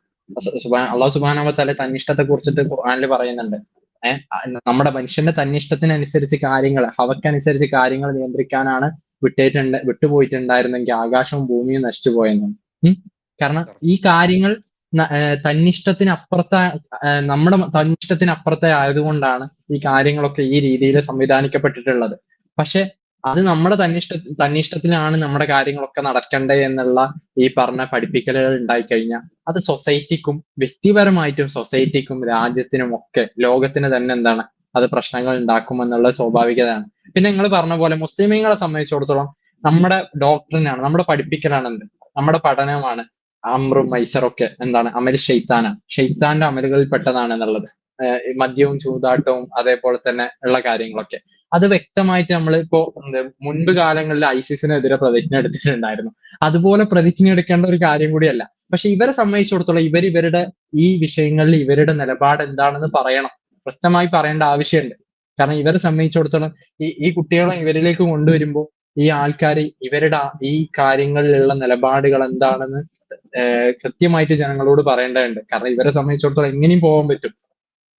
സുബാൻ അള്ളാഹു തല തന്നിഷ്ടത്തെ കുറിച്ചിട്ട് ഖുർആനിൽ പറയുന്നുണ്ട്. നമ്മുടെ മനുഷ്യന്റെ തന്നിഷ്ടത്തിനനുസരിച്ച് കാര്യങ്ങൾ ഹവക്കനുസരിച്ച് കാര്യങ്ങൾ നിയന്ത്രിക്കാനാണ് വിട്ടേറ്റുണ്ട് വിട്ടുപോയിട്ടുണ്ടായിരുന്നെങ്കിൽ ആകാശവും ഭൂമിയും നശിച്ചു പോയെന്ന്. കാരണം ഈ കാര്യങ്ങൾ തന്നിഷ്ടത്തിനപ്പുറത്തെ നമ്മുടെ തന്നിഷ്ടത്തിനപ്പുറത്തെ ആയതുകൊണ്ടാണ് ഈ കാര്യങ്ങളൊക്കെ ഈ രീതിയിൽ സംവിധാനിക്കപ്പെട്ടിട്ടുള്ളത്. പക്ഷെ അത് നമ്മുടെ തന്നിഷ്ട തന്നിഷ്ടത്തിലാണ് നമ്മുടെ കാര്യങ്ങളൊക്കെ നടക്കണ്ടേ എന്നുള്ള ഈ പറഞ്ഞ പഠിപ്പിക്കലുകൾ ഉണ്ടായി കഴിഞ്ഞാൽ അത് സൊസൈറ്റിക്കും വ്യക്തിപരമായിട്ടും സൊസൈറ്റിക്കും രാജ്യത്തിനും ഒക്കെ ലോകത്തിന് തന്നെ എന്താണ് അത് പ്രശ്നങ്ങൾ ഉണ്ടാക്കുമെന്നുള്ള സ്വാഭാവികതയാണ്. പിന്നെ നിങ്ങൾ പറഞ്ഞ പോലെ മുസ്ലിമീങ്ങളെ സംബന്ധിച്ചിടത്തോളം നമ്മുടെ ഡോക്ടറിനാണ് നമ്മുടെ പഠിപ്പിക്കലാണ് എന്ത്? നമ്മുടെ പഠനമാണ്. അമ്രും മൈസറൊക്കെ എന്താണ്? അമൽ ഷെയ്ത്താനാണ്. ഷെയ്ത്താന്റെ അമലുകളിൽ പെട്ടതാണ് എന്നുള്ളത്. മദ്യവും ചൂതാട്ടവും അതേപോലെ തന്നെ ഉള്ള കാര്യങ്ങളൊക്കെ. അത് വ്യക്തമായിട്ട് നമ്മൾ ഇപ്പോ മുൻപ് കാലങ്ങളിൽ ഐസിസിനെതിരെ പ്രതിജ്ഞ എടുത്തിട്ടുണ്ടായിരുന്നു. അതുപോലെ പ്രതിജ്ഞ എടുക്കേണ്ട ഒരു കാര്യം കൂടിയല്ല. പക്ഷെ ഇവരെ സംബന്ധിച്ചിടത്തോളം ഇവർ ഇവരുടെ ഈ വിഷയങ്ങളിൽ ഇവരുടെ നിലപാട് എന്താണെന്ന് പറയണം. വ്യക്തമായി പറയേണ്ട ആവശ്യമുണ്ട്. കാരണം ഇവരെ സംബന്ധിച്ചിടത്തോളം ഈ ഈ കുട്ടികളെ ഇവരിലേക്ക് കൊണ്ടുവരുമ്പോൾ ഈ ആൾക്കാർ ഇവരുടെ ഈ കാര്യങ്ങളിലുള്ള നിലപാടുകൾ എന്താണെന്ന് കൃത്യമായിട്ട് ജനങ്ങളോട് പറയേണ്ടതുണ്ട്. കാരണം ഇവരെ സംബന്ധിച്ചിടത്തോളം എങ്ങനെയും പോകാൻ പറ്റും.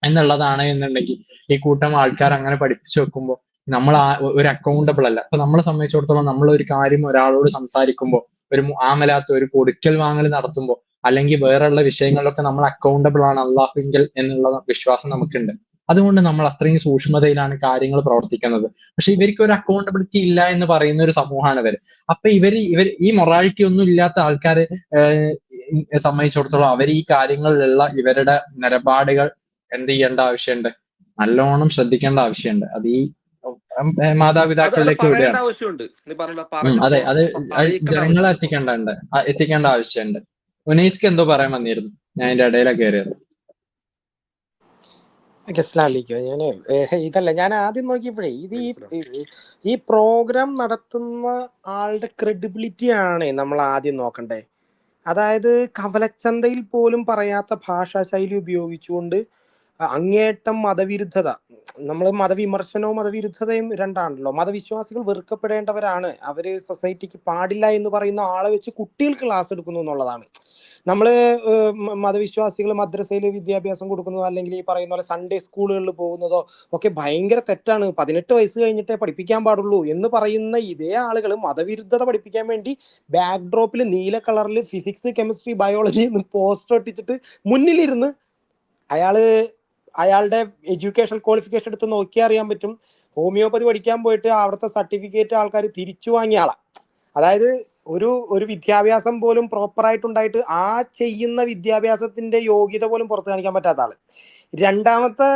എന്നുള്ളതാണ് എന്നുണ്ടെങ്കിൽ ഈ കൂട്ടം ആൾക്കാർ അങ്ങനെ പഠിപ്പിച്ചു വെക്കുമ്പോൾ നമ്മൾ ഒരു അക്കൗണ്ടബിൾ അല്ല. അപ്പൊ നമ്മളെ സംബന്ധിച്ചിടത്തോളം നമ്മൾ ഒരു കാര്യം ഒരാളോട് സംസാരിക്കുമ്പോൾ ഒരു ആമലാത്ത ഒരു കൊടുക്കൽ വാങ്ങൽ നടത്തുമ്പോൾ അല്ലെങ്കിൽ വേറെയുള്ള വിഷയങ്ങളിലൊക്കെ നമ്മൾ അക്കൗണ്ടബിൾ ആണ് അള്ളാഹുങ്കിൽ എന്നുള്ള വിശ്വാസം നമുക്കുണ്ട്. അതുകൊണ്ട് നമ്മൾ അത്രയും സൂക്ഷ്മതയിലാണ് കാര്യങ്ങൾ പ്രവർത്തിക്കുന്നത്. പക്ഷെ ഇവർക്ക് ഒരു അക്കൗണ്ടബിലിറ്റി ഇല്ല എന്ന് പറയുന്ന ഒരു സമൂഹമാണ് ഇവർ അപ്പൊ ഇവർ ഇവർ ഈ മൊറാലിറ്റി ഒന്നും ഇല്ലാത്ത ആൾക്കാരെ സംബന്ധിച്ചിടത്തോളം അവർ ഈ കാര്യങ്ങളിലുള്ള ഇവരുടെ നിലപാടുകൾ എന്ത് ചെയ്യേണ്ട ആവശ്യമുണ്ട് നല്ലോണം ശ്രദ്ധിക്കേണ്ട ആവശ്യമുണ്ട് അത് ഈ മാതാപിതാക്കളിലേക്ക് വിടുകയാണ്. അതെ അത് ജനങ്ങളെ എത്തിക്കേണ്ടതുണ്ട്. എത്തിക്കേണ്ട ആവശ്യമുണ്ട് ഉനീസ്ക്ക് എന്തോ പറയാൻ വന്നിരുന്നു. ഞാൻ അതിന്റെ ഇടയിലൊക്കെ കയറിയത് ഗസ്ലാലിക്കോ ഞാൻ ഇതല്ല ഞാൻ ആദ്യം നോക്കിയപ്പോഴേ ഇത് ഈ ഈ- ഈ പ്രോഗ്രാം നടത്തുന്ന ആളുടെ ക്രെഡിബിലിറ്റി ആണ് നമ്മൾ ആദ്യം നോക്കണ്ടേ. അതായത് കവലച്ചന്തയിൽ പോലും പറയാത്ത ഭാഷാ ശൈലി ഉപയോഗിച്ചുകൊണ്ട് അങ്ങേയറ്റം മതവിരുദ്ധത. നമ്മൾ മതവിമർശനവും മതവിരുദ്ധതയും രണ്ടാണല്ലോ. മതവിശ്വാസികൾ വെറുക്കപ്പെടേണ്ടവരാണ്. അവർ സൊസൈറ്റിക്ക് പാടില്ല എന്ന് പറയുന്ന ആളെ വെച്ച് കുട്ടികൾ ക്ലാസ് എടുക്കുന്നു എന്നുള്ളതാണ്. നമ്മൾ മതവിശ്വാസികൾ മദ്രസയിൽ വിദ്യാഭ്യാസം കൊടുക്കുന്നതോ അല്ലെങ്കിൽ ഈ പറയുന്ന പോലെ സൺഡേ സ്കൂളുകളിൽ പോകുന്നതോ ഒക്കെ ഭയങ്കര തെറ്റാണ്. പതിനെട്ട് വയസ്സ് കഴിഞ്ഞിട്ടേ പഠിപ്പിക്കാൻ പാടുള്ളൂ എന്ന് പറയുന്ന ഇതേ ആളുകൾ മതവിരുദ്ധത പഠിപ്പിക്കാൻ വേണ്ടി ബാക്ക് ഡ്രോപ്പിൽ നീല കളറിൽ ഫിസിക്സ് കെമിസ്ട്രി ബയോളജി എന്ന് പോസ്റ്റർ ഒട്ടിച്ചിട്ട് മുന്നിലിരുന്ന് അയാൾ അയാളുടെ എഡ്യൂക്കേഷൻ ക്വാളിഫിക്കേഷൻ എടുത്ത് നോക്കിയാൽ അറിയാൻ പറ്റും. ഹോമിയോപ്പതി പഠിക്കാൻ പോയിട്ട് അവിടുത്തെ സർട്ടിഫിക്കറ്റ് ആൾക്കാർ തിരിച്ചു വാങ്ങിയ ആളാണ് അതായത് ഒരു ഒരു വിദ്യാഭ്യാസം പോലും പ്രോപ്പർ ആയിട്ടുണ്ടായിട്ട് ആ ചെയ്യുന്ന വിദ്യാഭ്യാസത്തിന്റെ യോഗ്യത പോലും പുറത്തു കാണിക്കാൻ പറ്റാത്ത ആൾ. രണ്ടാമത്തെ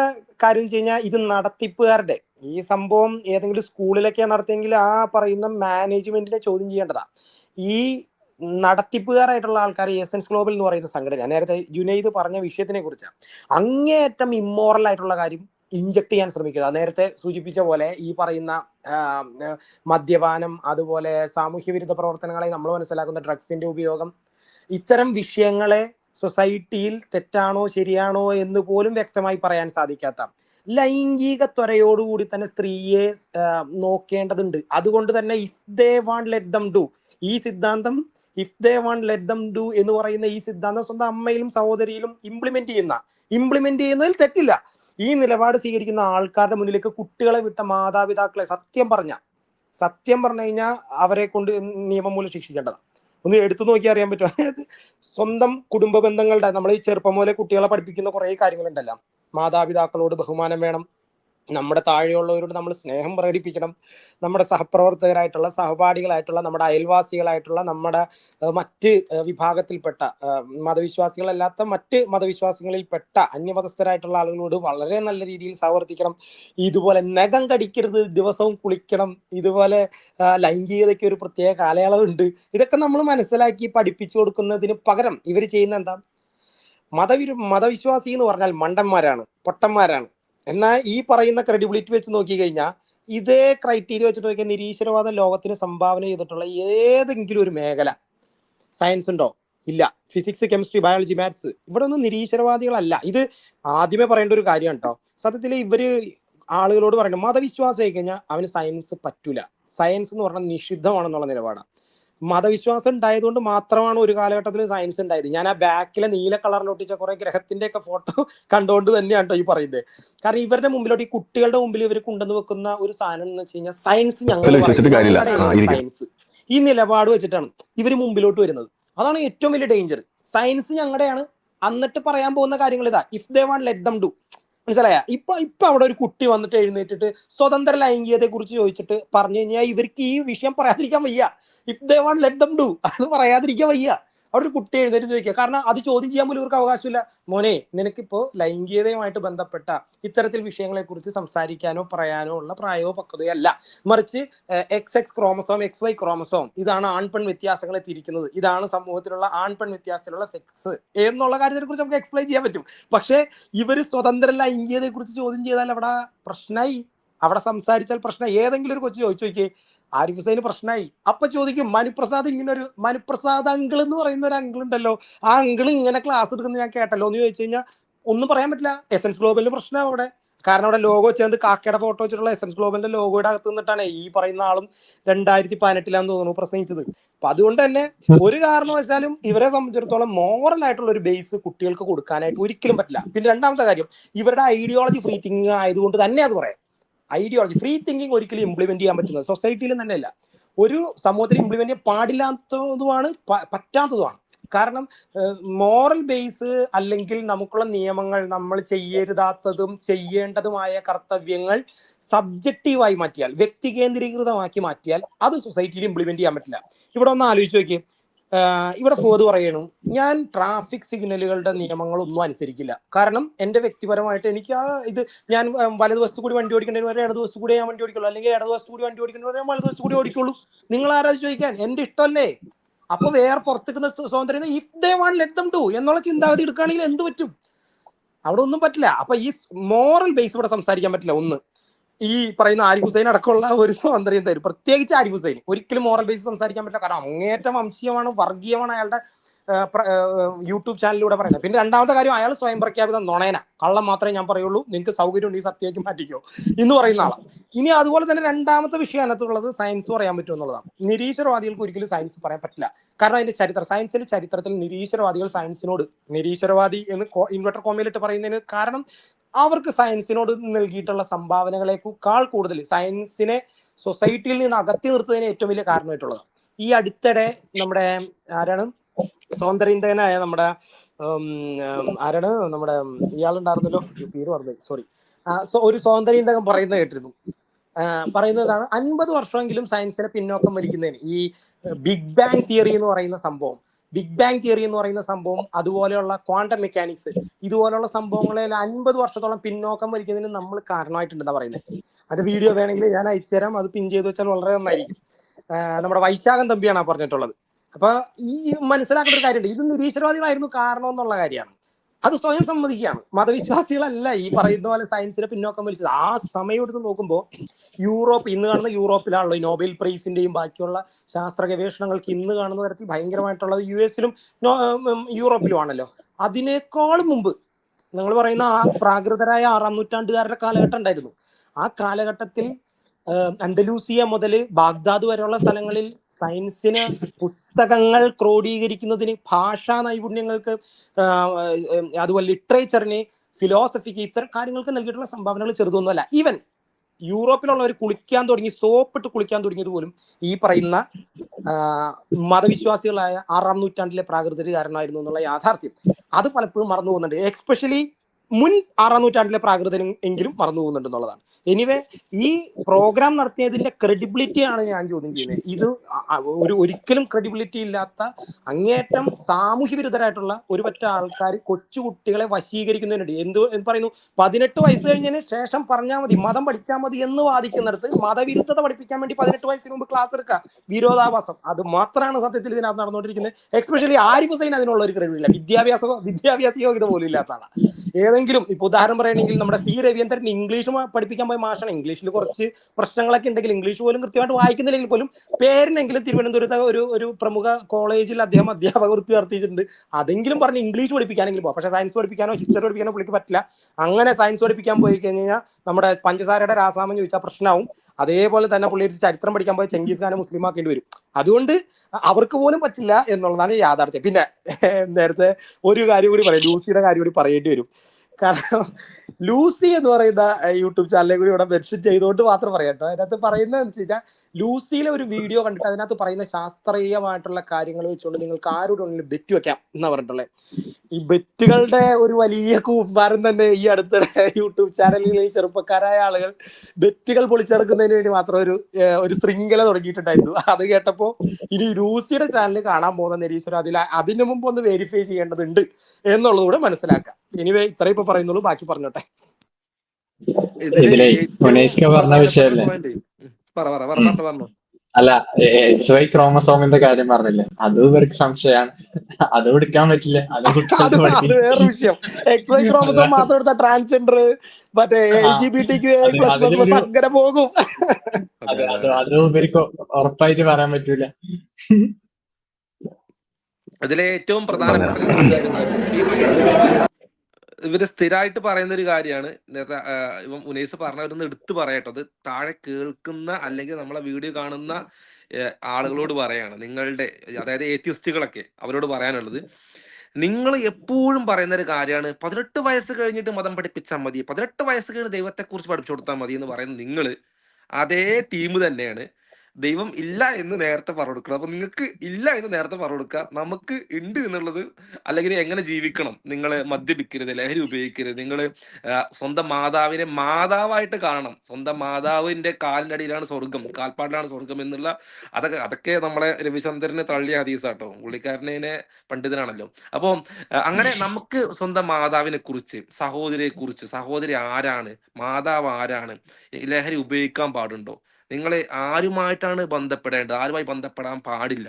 കാര്യം വെച്ച് കഴിഞ്ഞാൽ ഇത് നടത്തിപ്പുകാരുടെ. ഈ സംഭവം ഏതെങ്കിലും സ്കൂളിലൊക്കെ നടത്തിയെങ്കിൽ ആ പറയുന്ന മാനേജ്മെന്റിനെ ചോദ്യം ചെയ്യേണ്ടതാണ് ഈ നടത്തിപ്പുകാരായിട്ടുള്ള ആൾക്കാർ എസൻസ് ഗ്ലോബൽ എന്ന് പറയുന്ന സംഘടന. നേരത്തെ ജുനൈദ് പറഞ്ഞ വിഷയത്തിനെ കുറിച്ചാണ് അങ്ങേയറ്റം ഇമ്മോറൽ ആയിട്ടുള്ള കാര്യം ഇഞ്ചക്ട് ചെയ്യാൻ ശ്രമിക്കുക. നേരത്തെ സൂചിപ്പിച്ച പോലെ ഈ പറയുന്ന മദ്യപാനം അതുപോലെ സാമൂഹ്യ വിരുദ്ധ പ്രവർത്തനങ്ങളെ നമ്മൾ മനസ്സിലാക്കുന്ന ഡ്രഗ്സിന്റെ ഉപയോഗം. ഇത്തരം വിഷയങ്ങളെ സൊസൈറ്റിയിൽ തെറ്റാണോ ശരിയാണോ എന്ന് പോലും വ്യക്തമായി പറയാൻ സാധിക്കാത്ത ലൈംഗിക ത്വരയോടുകൂടി തന്നെ സ്ത്രീയെ നോക്കേണ്ടതുണ്ട്. അതുകൊണ്ട് തന്നെ if they want let them do ഈ സിദ്ധാന്തം if they want let them do എന്ന് പറയുന്ന ഈ സിദ്ധാന്തം സ്വന്തം അമ്മയിലും സഹോദരിയിലും ഇംപ്ലിമെന്റ് ചെയ്യുന്ന ഇംപ്ലിമെന്റ് ചെയ്യുന്നതിൽ തെറ്റില്ല. ഈ നിലപാട് സ്വീകരിക്കുന്ന ആൾക്കാരുടെ മുന്നിലേക്ക് കുട്ടികളെ വിട്ട മാതാപിതാക്കളെ സത്യം പറഞ്ഞ സത്യം പറഞ്ഞു കഴിഞ്ഞാൽ അവരെ കൊണ്ട് നിയമം മൂലം ശിക്ഷിക്കേണ്ടതാണ്. ഒന്ന് എടുത്തു നോക്കി അറിയാൻ പറ്റും. അതായത് സ്വന്തം കുടുംബ ബന്ധങ്ങളുടെ നമ്മൾ ഈ ചെറുപ്പം മുതലേ കുട്ടികളെ പഠിപ്പിക്കുന്ന കുറേ കാര്യങ്ങളുണ്ടല്ലോ. മാതാപിതാക്കളോട് ബഹുമാനം വേണം നമ്മുടെ താഴെയുള്ളവരോട് നമ്മൾ സ്നേഹം പ്രകടിപ്പിക്കണം. നമ്മുടെ സഹപ്രവർത്തകരായിട്ടുള്ള സഹപാഠികളായിട്ടുള്ള നമ്മുടെ അയൽവാസികളായിട്ടുള്ള നമ്മുടെ മറ്റ് വിഭാഗത്തിൽപ്പെട്ട മതവിശ്വാസികളല്ലാത്ത മറ്റ് മതവിശ്വാസങ്ങളിൽപ്പെട്ട അന്യമതസ്ഥരായിട്ടുള്ള ആളുകളോട് വളരെ നല്ല രീതിയിൽ സഹവർത്തിക്കണം. ഇതുപോലെ നഖം കടിക്കരുത് ദിവസവും കുളിക്കണം. ഇതുപോലെ ലൈംഗികതയ്ക്ക് ഒരു പ്രത്യേക കാലയളവുണ്ട്. ഇതൊക്കെ നമ്മൾ മനസ്സിലാക്കി പഠിപ്പിച്ചു കൊടുക്കുന്നതിന് പകരം ഇവർ ചെയ്യുന്ന എന്താ? മതവിരു മതവിശ്വാസി എന്ന് പറഞ്ഞാൽ മണ്ടന്മാരാണ് പൊട്ടന്മാരാണ്. എന്നാൽ ഈ പറയുന്ന ക്രെഡിബിലിറ്റി വെച്ച് നോക്കിക്കഴിഞ്ഞാൽ ഇതേ ക്രൈറ്റീരിയ വെച്ചിട്ട് നോക്കിയാൽ നിരീശ്വരവാദം ലോകത്തിന് സംഭാവന ചെയ്തിട്ടുള്ള ഏതെങ്കിലും ഒരു മേഖല. സയൻസ് ഉണ്ടോ? ഇല്ല. ഫിസിക്സ് കെമിസ്ട്രി ബയോളജി മാത്സ് ഇവിടെ ഒന്നും നിരീശ്വരവാദികളല്ല. ഇത് ആദ്യമേ പറയേണ്ട ഒരു കാര്യമാണ് കേട്ടോ സത്യത്തിൽ ഇവർ ആളുകളോട് പറയുന്നത് മതവിശ്വാസം ആയി കഴിഞ്ഞാൽ അവന് സയൻസ് പറ്റൂല. സയൻസ് എന്ന് പറഞ്ഞാൽ നിഷിദ്ധമാണെന്നുള്ള നിലപാടാണ് മതവിശ്വാസം ഉണ്ടായതുകൊണ്ട് മാത്രമാണ് ഒരു കാലഘട്ടത്തിൽ സയൻസ് ഉണ്ടായത്. ഞാൻ ആ ബാക്കിലെ നീല കളറിലൊട്ടിച്ച കുറെ ഗ്രഹത്തിന്റെ ഒക്കെ ഫോട്ടോ കണ്ടുകൊണ്ട് തന്നെയാണ് കേട്ടോ ഈ പറയുന്നത്. കാരണം ഇവരുടെ മുമ്പിലോട്ട് ഈ കുട്ടികളുടെ മുമ്പിൽ ഇവർ കൊണ്ടുവന്ന് വെക്കുന്ന ഒരു സാധനം എന്ന് വെച്ച് കഴിഞ്ഞാൽ സയൻസ് ഞങ്ങൾ. സയൻസ് ഈ നിലപാട് വെച്ചിട്ടാണ് ഇവർ മുമ്പിലോട്ട് വരുന്നത്. അതാണ് ഏറ്റവും വലിയ ഡേഞ്ചർ സയൻസ് ഞങ്ങളുടെയാണ്. എന്നിട്ട് പറയാൻ പോകുന്ന കാര്യങ്ങൾ ഇതാ. If they want let them do മനസ്സിലായ? ഇപ്പൊ ഇപ്പൊ അവിടെ ഒരു കുട്ടി വന്നിട്ട് എഴുന്നേറ്റിട്ട് സ്വതന്ത്ര ലൈംഗികതയെ കുറിച്ച് ചോദിച്ചിട്ട് പറഞ്ഞു കഴിഞ്ഞാൽ ഇവർക്ക് ഈ വിഷയം പറയാതിരിക്കാൻ വയ്യ. If they want let them do അത് പറയാതിരിക്കാൻ വയ്യ. അവിടെ ഒരു കുട്ടി എഴുന്നേറ്റ് ചോദിക്കുക കാരണം അത് ചോദ്യം ചെയ്യാൻ പോലും ഇവർക്ക് അവകാശമില്ല. മോനെ നിനക്കിപ്പോ ലൈംഗികതയുമായിട്ട് ബന്ധപ്പെട്ട ഇത്തരത്തിൽ വിഷയങ്ങളെ കുറിച്ച് സംസാരിക്കാനോ പറയാനോ ഉള്ള പ്രായോ പക്വതയോ അല്ല. മറിച്ച് X X chromosome X Y chromosome ഇതാണ് ആൺ പെൺ വ്യത്യാസങ്ങളെ തിരിക്കുന്നത്. ഇതാണ് സമൂഹത്തിലുള്ള ആൺ പെൺ വ്യത്യാസത്തിലുള്ള സെക്സ് എന്നുള്ള കാര്യത്തിനെ കുറിച്ച് നമുക്ക് എക്സ്പ്ലെയിൻ ചെയ്യാൻ പറ്റും. പക്ഷേ ഇവർ സ്വതന്ത്ര ലൈംഗികതയെ കുറിച്ച് ചോദ്യം ചെയ്താൽ അവിടെ പ്രശ്നമായി അവിടെ സംസാരിച്ചാൽ പ്രശ്നം ഏതെങ്കിലും ഒരു കൊച്ചു ചോദിച്ചു നോക്കിയേ ആരിഫ് ഹുസൈന് പ്രശ്നമായി അപ്പൊ ചോദിക്കും മനുപ്രസാദ് ഇങ്ങനെ ഒരു മനുപ്രസാദ് അങ്കിൾ എന്ന് പറയുന്ന ഒരു അങ്കിൾ ഉണ്ടല്ലോ. ആ അങ്കിൾ ഇങ്ങനെ ക്ലാസ് എടുക്കുന്നത് ഞാൻ കേട്ടല്ലോ എന്ന് ചോദിച്ചു കഴിഞ്ഞാൽ ഒന്നും പറയാൻ പറ്റില്ല. എസൻസ് ഗ്ലോബലിന് പ്രശ്നം അവിടെ. കാരണം അവിടെ ലോഗോ ചേർന്ന് കാക്കയുടെ ഫോട്ടോ വെച്ചിട്ടുള്ള എസൻസ് ഗ്ലോബലിന്റെ ലോഗോയുടെ അകത്ത് നിന്നിട്ടാണ് ഈ പറയുന്ന ആളും രണ്ടായിരത്തി പതിനെട്ടിലാന്ന് തോന്നുന്നു പ്രസംഗിച്ചത്. അപ്പൊ അതുകൊണ്ട് തന്നെ ഒരു കാരണം വെച്ചാലും ഇവരെ സംബന്ധിച്ചിടത്തോളം മോറൽ ആയിട്ടുള്ള ഒരു ബേസ് കുട്ടികൾക്ക് കൊടുക്കാനായിട്ട് ഒരിക്കലും പറ്റില്ല. പിന്നെ രണ്ടാമത്തെ കാര്യം ഇവരുടെ ഐഡിയോളജി ഫ്രീ തിങ്കിങ് ആയതുകൊണ്ട് തന്നെ അത് പറയാം. ഐഡിയോളജി ഫ്രീ തിങ്കിങ് ഒരിക്കലും ഇംപ്ലിമെന്റ് ചെയ്യാൻ പറ്റുന്നത് സൊസൈറ്റിയിൽ തന്നെയല്ല. ഒരു സമൂഹത്തിൽ ഇംപ്ലിമെന്റ് ചെയ്യാൻ പാടില്ലാത്തതുമാണ് പറ്റാത്തതുമാണ്. കാരണം മോറൽ ബേസ് അല്ലെങ്കിൽ നമുക്കുള്ള നിയമങ്ങൾ നമ്മൾ ചെയ്യരുതാത്തതും ചെയ്യേണ്ടതുമായ കർത്തവ്യങ്ങൾ സബ്ജക്റ്റീവായി മാറ്റിയാൽ വ്യക്തി കേന്ദ്രീകൃതമാക്കി മാറ്റിയാൽ അത് സൊസൈറ്റിയിൽ ഇംപ്ലിമെന്റ് ചെയ്യാൻ പറ്റില്ല. ഇവിടെ ഒന്ന് ആലോചിച്ച് നോക്കിയേ. ഇവിടെ ഫോത് പറയണു ഞാൻ ട്രാഫിക് സിഗ്നലുകളുടെ നിയമങ്ങളൊന്നും അനുസരിക്കില്ല. കാരണം എന്റെ വ്യക്തിപരമായിട്ട് എനിക്ക് ആ ഇത് ഞാൻ വലതുവശത്ത് കൂടി വണ്ടി ഓടിക്കേണ്ടതിന് വരെ ഇടതുവശത്ത് കൂടി ഞാൻ വണ്ടി ഓടിക്കുള്ളൂ. അല്ലെങ്കിൽ ഇടതുവശത്ത് കൂടി വണ്ടി ഓടിക്കേണ്ടി വരെ വലതുവശത്ത് കൂടി ഓടിക്കുള്ളൂ. നിങ്ങൾ ആരാ ചോദിക്കാൻ? എന്റെ ഇഷ്ടമല്ലേ? അപ്പൊ വേറെ പുറത്തേക്കുന്ന സ്വാതന്ത്ര്യം if they want let them to എന്നുള്ള ചിന്താഗതി എടുക്കുകയാണെങ്കിൽ എന്ത് പറ്റും? അവിടെ ഒന്നും പറ്റില്ല. അപ്പൊ ഈ മോറൽ ബേസ് ഇവിടെ സംസാരിക്കാൻ പറ്റില്ല. ഒന്ന് ഈ പറയുന്ന ആരിഫ് ഹുസൈൻ അടക്കമുള്ള ഒരു സ്വാതന്ത്ര്യം തരും പ്രത്യേകിച്ച് ആരിഫ് ഹുസൈൻ. ഒരിക്കലും മോറൽ ബേസ് സംസാരിക്കാൻ പറ്റില്ല. കാരണം അങ്ങേറ്റം വംശീയമാണ് വർഗീയമാണ് അയാളുടെ യൂട്യൂബ് ചാനലിലൂടെ പറയുന്നത്. പിന്നെ രണ്ടാമത്തെ കാര്യം അയാൾ സ്വയം പ്രഖ്യാപിത നുണയന. കള്ളം മാത്രമേ ഞാൻ പറയുള്ളൂ. നിങ്ങൾക്ക് സൗകര്യം ഉണ്ട് ഈ സത്യമാക്കി മാറ്റിക്കോ എന്ന് പറയുന്ന ആളാണ് ഇനി അതുപോലെ തന്നെ രണ്ടാമത്തെ വിഷയം അതിനകത്തുള്ളത് സയൻസ് പറയാൻ പറ്റും എന്നുള്ളതാണ്. നിരീശ്വരവാദികൾക്ക് ഒരിക്കലും സയൻസ് പറയാൻ പറ്റില്ല. കാരണം അതിന്റെ ചരിത്രം സയൻസിന്റെ ചരിത്രത്തിൽ നിരീശ്വരവാദികൾ സയൻസിനോട് നിരീശ്വരവാദി എന്ന് ഇൻവെർട്ടർ കോമയിലിട്ട് പറയുന്നതിന് കാരണം അവർക്ക് സയൻസിനോട് നൽകിയിട്ടുള്ള സംഭാവനകളെക്കാൾ കൂടുതൽ സയൻസിനെ സൊസൈറ്റിയിൽ നിന്ന് അകത്തി നിർത്തുന്നതിന് ഏറ്റവും വലിയ കാരണമായിട്ടുള്ളത്. ഈ അടുത്തിടെ നമ്മുടെ ആരാണ്? സൗന്ദര്യന്തകനായ നമ്മുടെ ആരാണ്? നമ്മുടെ ഇയാളുണ്ടായിരുന്നല്ലോ. പേര് പറഞ്ഞു സോറി ഒരു സൗന്ദര്യന്തകം പറയുന്നത് കേട്ടിരുന്നു. പറയുന്നതാണ് അൻപത് വർഷമെങ്കിലും സയൻസിനെ പിന്നോക്കം വലിക്കുന്നതിന് ഈ ബിഗ് ബാങ് തിയറി എന്ന് പറയുന്ന സംഭവം ബിഗ് ബാങ് തിയറി എന്ന് പറയുന്ന സംഭവം അതുപോലെയുള്ള ക്വാണ്ടം മെക്കാനിക്സ് ഇതുപോലെയുള്ള സംഭവങ്ങളെ അൻപത് വർഷത്തോളം പിന്നോക്കം വലിക്കുന്നതിന് നമ്മൾ കാരണമായിട്ടുണ്ടെന്നാ പറയുന്നത് അത് വീഡിയോ വേണമെങ്കിൽ ഞാൻ അയച്ചുതരാം അത് പിൻ ചെയ്ത് വെച്ചാൽ വളരെ നന്നായിരിക്കും. നമ്മുടെ വൈശാഖൻ തമ്പിയാണ് പറഞ്ഞിട്ടുള്ളത്. അപ്പൊ ഈ മനസ്സിലാക്കേണ്ട ഒരു കാര്യമുണ്ട്. ഇത് നിരീശ്വരവാദികളായിരുന്നു കാരണം എന്നുള്ള കാര്യമാണ്. അത് സ്വയം സമ്മതിക്കുകയാണ്. മതവിശ്വാസികളല്ല ഈ പറയുന്ന പോലെ സയൻസിനെ പിന്നോക്കം വലിച്ചത്. ആ സമയം എടുത്ത് നോക്കുമ്പോൾ യൂറോപ്പ് ഇന്ന് കാണുന്ന യൂറോപ്പിലാണല്ലോ ഈ നോബൽ പ്രൈസിന്റെയും ബാക്കിയുള്ള ശാസ്ത്ര ഗവേഷണങ്ങൾക്ക് ഇന്ന് കാണുന്ന തരത്തിൽ ഭയങ്കരമായിട്ടുള്ളത് യു എസിലും യൂറോപ്പിലും ആണല്ലോ അതിനേക്കാളും മുമ്പ് നിങ്ങൾ പറയുന്ന ആ പ്രാകൃതരായ ആറാം നൂറ്റാണ്ടുകാരുടെ കാലഘട്ടം ഉണ്ടായിരുന്നു. ആ കാലഘട്ടത്തിൽ അന്തലൂസിയ മുതൽ ബാഗ്ദാദ് വരെയുള്ള സ്ഥലങ്ങളിൽ സയൻസിന് പുസ്തകങ്ങൾ ക്രോഡീകരിക്കുന്നതിന് ഭാഷാ നൈപുണ്യങ്ങൾക്ക് അതുപോലെ ലിറ്ററേച്ചറിന് ഫിലോസഫിക്ക് ഇത്തരം കാര്യങ്ങൾക്ക് നൽകിയിട്ടുള്ള സംഭാവനകൾ ചെറുതൊന്നുമല്ല. ഈവൻ യൂറോപ്പിലുള്ളവർ കുളിക്കാൻ തുടങ്ങി സോപ്പിട്ട് കുളിക്കാൻ തുടങ്ങിയത് പോലും ഈ പറയുന്ന മതവിശ്വാസികളായ ആറാം നൂറ്റാണ്ടിലെ പ്രാകൃതരുകാരനായിരുന്നു എന്നുള്ള യാഥാർത്ഥ്യം. അത് പലപ്പോഴും മറന്നു പോകുന്നുണ്ട് എക്സ്പെഷ്യലി മുൻ ആറാം നൂറ്റാണ്ടിലെ പ്രാകൃതം എങ്കിലും മറന്നു പോകുന്നുണ്ട് എന്നുള്ളതാണ്. എനിവേ ഈ പ്രോഗ്രാം നടത്തിയതിന്റെ ക്രെഡിബിലിറ്റി ആണ് ഞാൻ ചോദ്യം ചെയ്യുന്നത്. ഇത് ഒരു ഒരിക്കലും ക്രെഡിബിലിറ്റി ഇല്ലാത്ത അങ്ങേറ്റം സാമൂഹ്യ വിരുദ്ധരായിട്ടുള്ള ഒരു പറ്റ ആൾക്കാർ കൊച്ചുകുട്ടികളെ വശീകരിക്കുന്നതിനുണ്ട് എന്ത് എന്ന് പറയുന്നു? പതിനെട്ട് വയസ്സ് കഴിഞ്ഞതിന് ശേഷം പറഞ്ഞാൽ മതി മതം പഠിച്ചാൽ മതി എന്ന് വാദിക്കുന്നിടത്ത് മതവിരുദ്ധത പഠിപ്പിക്കാൻ വേണ്ടി പതിനെട്ട് വയസ്സിന് മുമ്പ് ക്ലാസ് എടുക്കുക. വിരോധാഭാസം. അത് മാത്രമാണ് സത്യത്തിൽ ഇതിനകത്ത് നടന്നുകൊണ്ടിരിക്കുന്നത്. എക്സ്പെഷ്യലി ആരിഫ് ഹുസൈൻ അതിനുള്ള ഒരു ക്രെഡിബിലില്ല വിദ്യാഭ്യാസ വിദ്യാഭ്യാസ യോഗ്യത പോലും ഇല്ലാത്ത ആളാണ് ഏതെങ്കിലും ഇപ്പൊ ഉദാഹരണം പറയുകയാണെങ്കിൽ നമ്മുടെ സി രവീന്ദ്രൻ ഇംഗ്ലീഷ് പഠിപ്പിക്കാൻ പോയ മാഷാണ്. ഇംഗ്ലീഷിൽ കുറച്ച് പ്രശ്നങ്ങളൊക്കെ ഉണ്ടെങ്കിൽ ഇംഗ്ലീഷ് പോലും കൃത്യമായിട്ട് വായിക്കുന്നില്ലെങ്കിൽ പോലും പേരിനെങ്കിലും തിരുവനന്തപുരത്ത് ഒരു ഒരു പ്രമുഖ കോളേജിൽ അദ്ദേഹം അധ്യാപക വൃത്തി നടത്തിയിട്ടുണ്ട്. അതെങ്കിലും പറഞ്ഞ് ഇംഗ്ലീഷ് പഠിപ്പിക്കാനെങ്കിലും പോകും പക്ഷെ സയൻസ് പഠിപ്പിക്കാനോ ഹിസ്റ്ററി പഠിപ്പിക്കാനോ പുള്ളിക്ക് പറ്റില്ല. അങ്ങനെ സയൻസ് പഠിപ്പിക്കാൻ പോയി കഴിഞ്ഞാൽ നമ്മുടെ പഞ്ചസാരയുടെ രാസാമം ചോദിച്ചാൽ പ്രശ്നമാവും. അതേപോലെ തന്നെ പുള്ളി ഒരു ചരിത്രം പഠിക്കാൻ പോയ ചെങ്കീസ് ഖാനെ മുസ്ലിം ആക്കേണ്ടി വരും. അതുകൊണ്ട് അവർക്ക് പോലും പറ്റില്ല എന്നുള്ളതാണ് യാഥാർത്ഥ്യം. പിന്നെ നേരത്തെ ഒരു കാര്യം കൂടി പറയാം. ലൂസിയുടെ കാര്യം കൂടി പറയേണ്ടി വരും. കാരണം ലൂസി എന്ന് പറയുന്ന യൂട്യൂബ് ചാനലിനെ കൂടി ഇവിടെ മെൻഷൻ ചെയ്തുകൊണ്ട് മാത്രം പറയാം കേട്ടോ. അതിനകത്ത് പറയുന്നത് എന്ന് വെച്ച് കഴിഞ്ഞാൽ ലൂസിയിലെ ഒരു വീഡിയോ കണ്ടിട്ട് അതിനകത്ത് പറയുന്ന ശാസ്ത്രീയമായിട്ടുള്ള കാര്യങ്ങൾ വെച്ചുകൊണ്ട് നിങ്ങൾക്ക് ആരോടെങ്കിലും ബെറ്റ് വെക്കാം എന്ന് പറഞ്ഞിട്ടുള്ളത് ഈ ബെറ്റുകളുടെ ഒരു വലിയ കൂമ്പാരം തന്നെ ഈ അടുത്ത യൂട്യൂബ് ചാനലുകളിൽ ചെറുപ്പക്കാരായ ആളുകൾ ബെറ്റുകൾ പൊളിച്ചെടുക്കുന്നതിന് വേണ്ടി മാത്രം ഒരു ഒരു ശൃംഖല തുടങ്ങിയിട്ടുണ്ടായിരുന്നു. അത് കേട്ടപ്പോ ഇനി ലൂസിയുടെ ചാനൽ കാണാൻ പോകുന്ന നിരീശ്വരം അതിൽ അതിനു മുമ്പ് ഒന്ന് വെരിഫൈ ചെയ്യേണ്ടതുണ്ട് എന്നുള്ളത് കൂടെ മനസ്സിലാക്കാം. എനിവേ ഇത്ര ഇപ്പൊ പറയുന്നുള്ളൂ. ബാക്കി പറഞ്ഞോട്ടെ. അല്ല എക്സ് വൈ ക്രോമസോമിന്റെ കാര്യം പറഞ്ഞില്ലേ? അത് ഇവർക്ക് സംശയമാണ്. അത് എടുക്കാൻ പറ്റില്ല. അത് വേറെ വിഷയം. എക്സ് വൈ ക്രോമസോം മാത്രം എടുത്ത ട്രാൻസ്ജെൻഡർ മറ്റേ L G B T Q അത് പ്ലസ് പ്ലസ് പ്ലസ് അതിലൊരു- അങ്ങനെ പോകും. അത് അത് ഇവർക്ക് ഉറപ്പായിട്ട് പറയാൻ പറ്റൂല. അതിലെ ഏറ്റവും പ്രധാനപ്പെട്ട ഇവർ സ്ഥിരമായിട്ട് പറയുന്ന ഒരു കാര്യമാണ്. നേരത്തെ ഇപ്പം ഉനൈസ് പറഞ്ഞവരൊന്ന് എടുത്തു പറയട്ടോ. അത് താഴെ കേൾക്കുന്ന അല്ലെങ്കിൽ നമ്മളെ വീഡിയോ കാണുന്ന ആളുകളോട് പറയാണ്. നിങ്ങളുടെ അതായത് ഏത്യസ്റ്റുകളൊക്കെ അവരോട് പറയാനുള്ളത്. നിങ്ങൾ എപ്പോഴും പറയുന്ന ഒരു കാര്യമാണ് പതിനെട്ട് വയസ്സ് കഴിഞ്ഞിട്ട് മതം പഠിപ്പിച്ചാൽ മതി പതിനെട്ട് വയസ്സ് കഴിഞ്ഞ് ദൈവത്തെക്കുറിച്ച് പഠിപ്പിച്ചു കൊടുത്താൽ മതി എന്ന് പറയുന്ന നിങ്ങൾ അതേ ടീം തന്നെയാണ്. ദൈവം ഇല്ല എന്ന് നേരത്തെ പറഞ്ഞു കൊടുക്കണം. അപ്പൊ നിങ്ങൾക്ക് ഇല്ല എന്ന് നേരത്തെ പറഞ്ഞു കൊടുക്കുക. നമുക്ക് ഉണ്ട് എന്നുള്ളത് അല്ലെങ്കിൽ എങ്ങനെ ജീവിക്കണം? നിങ്ങൾ മദ്യപിക്കരുത് ലഹരി ഉപയോഗിക്കരുത്. നിങ്ങൾ സ്വന്തം മാതാവിനെ മാതാവായിട്ട് കാണണം. സ്വന്തം മാതാവിന്റെ കാലിന്റെ അടിയിലാണ് സ്വർഗം കാൽപ്പാടിലാണ് സ്വർഗം എന്നുള്ള അതൊക്കെ അതൊക്കെ നമ്മളെ രവിചന്ദ്രനെ തള്ളിയ ഹദീസാട്ടോ. പുള്ളിക്കാരനെ പണ്ഡിതനാണല്ലോ. അപ്പോൾ അങ്ങനെ നമുക്ക് സ്വന്തം മാതാവിനെ കുറിച്ച് സഹോദരിയെ കുറിച്ച് സഹോദരി ആരാണ് മാതാവ് ആരാണ് ലഹരി ഉപയോഗിക്കാൻ പാടുണ്ടോ? നിങ്ങൾ ആരുമായിട്ടാണ് ബന്ധപ്പെടേണ്ടത്? ആരുമായി ബന്ധപ്പെടാൻ പാടില്ല.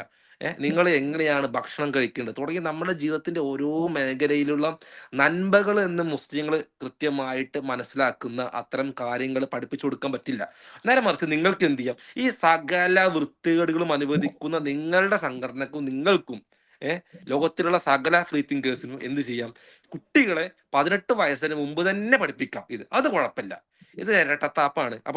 നിങ്ങൾ എങ്ങനെയാണ് ഭക്ഷണം കഴിക്കേണ്ടത്? തുടങ്ങി നമ്മുടെ ജീവിതത്തിന്റെ ഓരോ മേഖലയിലുള്ള നന്മകൾ എന്ന് മുസ്ലിങ്ങൾ കൃത്യമായിട്ട് മനസ്സിലാക്കുന്ന അത്തരം കാര്യങ്ങൾ പഠിപ്പിച്ചു കൊടുക്കാൻ പറ്റില്ല. നേരെ മറിച്ച് നിങ്ങൾക്ക് എന്ത് ചെയ്യാം? ഈ സകല വൃത്തികേടുകളും അനുവദിക്കുന്ന നിങ്ങളുടെ സംഘടനക്കും നിങ്ങൾക്കും ഏഹ് ലോകത്തിലുള്ള സകല ഫ്രീ തിങ്കേഴ്സിനും എന്ത് ചെയ്യാം? കുട്ടികളെ പതിനെട്ട് വയസ്സിന് മുമ്പ് തന്നെ പഠിപ്പിക്കാം. ഇത് അത് കുഴപ്പമില്ല. ഇത് ഇരട്ടത്താപ്പാണ്. അപ്പൊ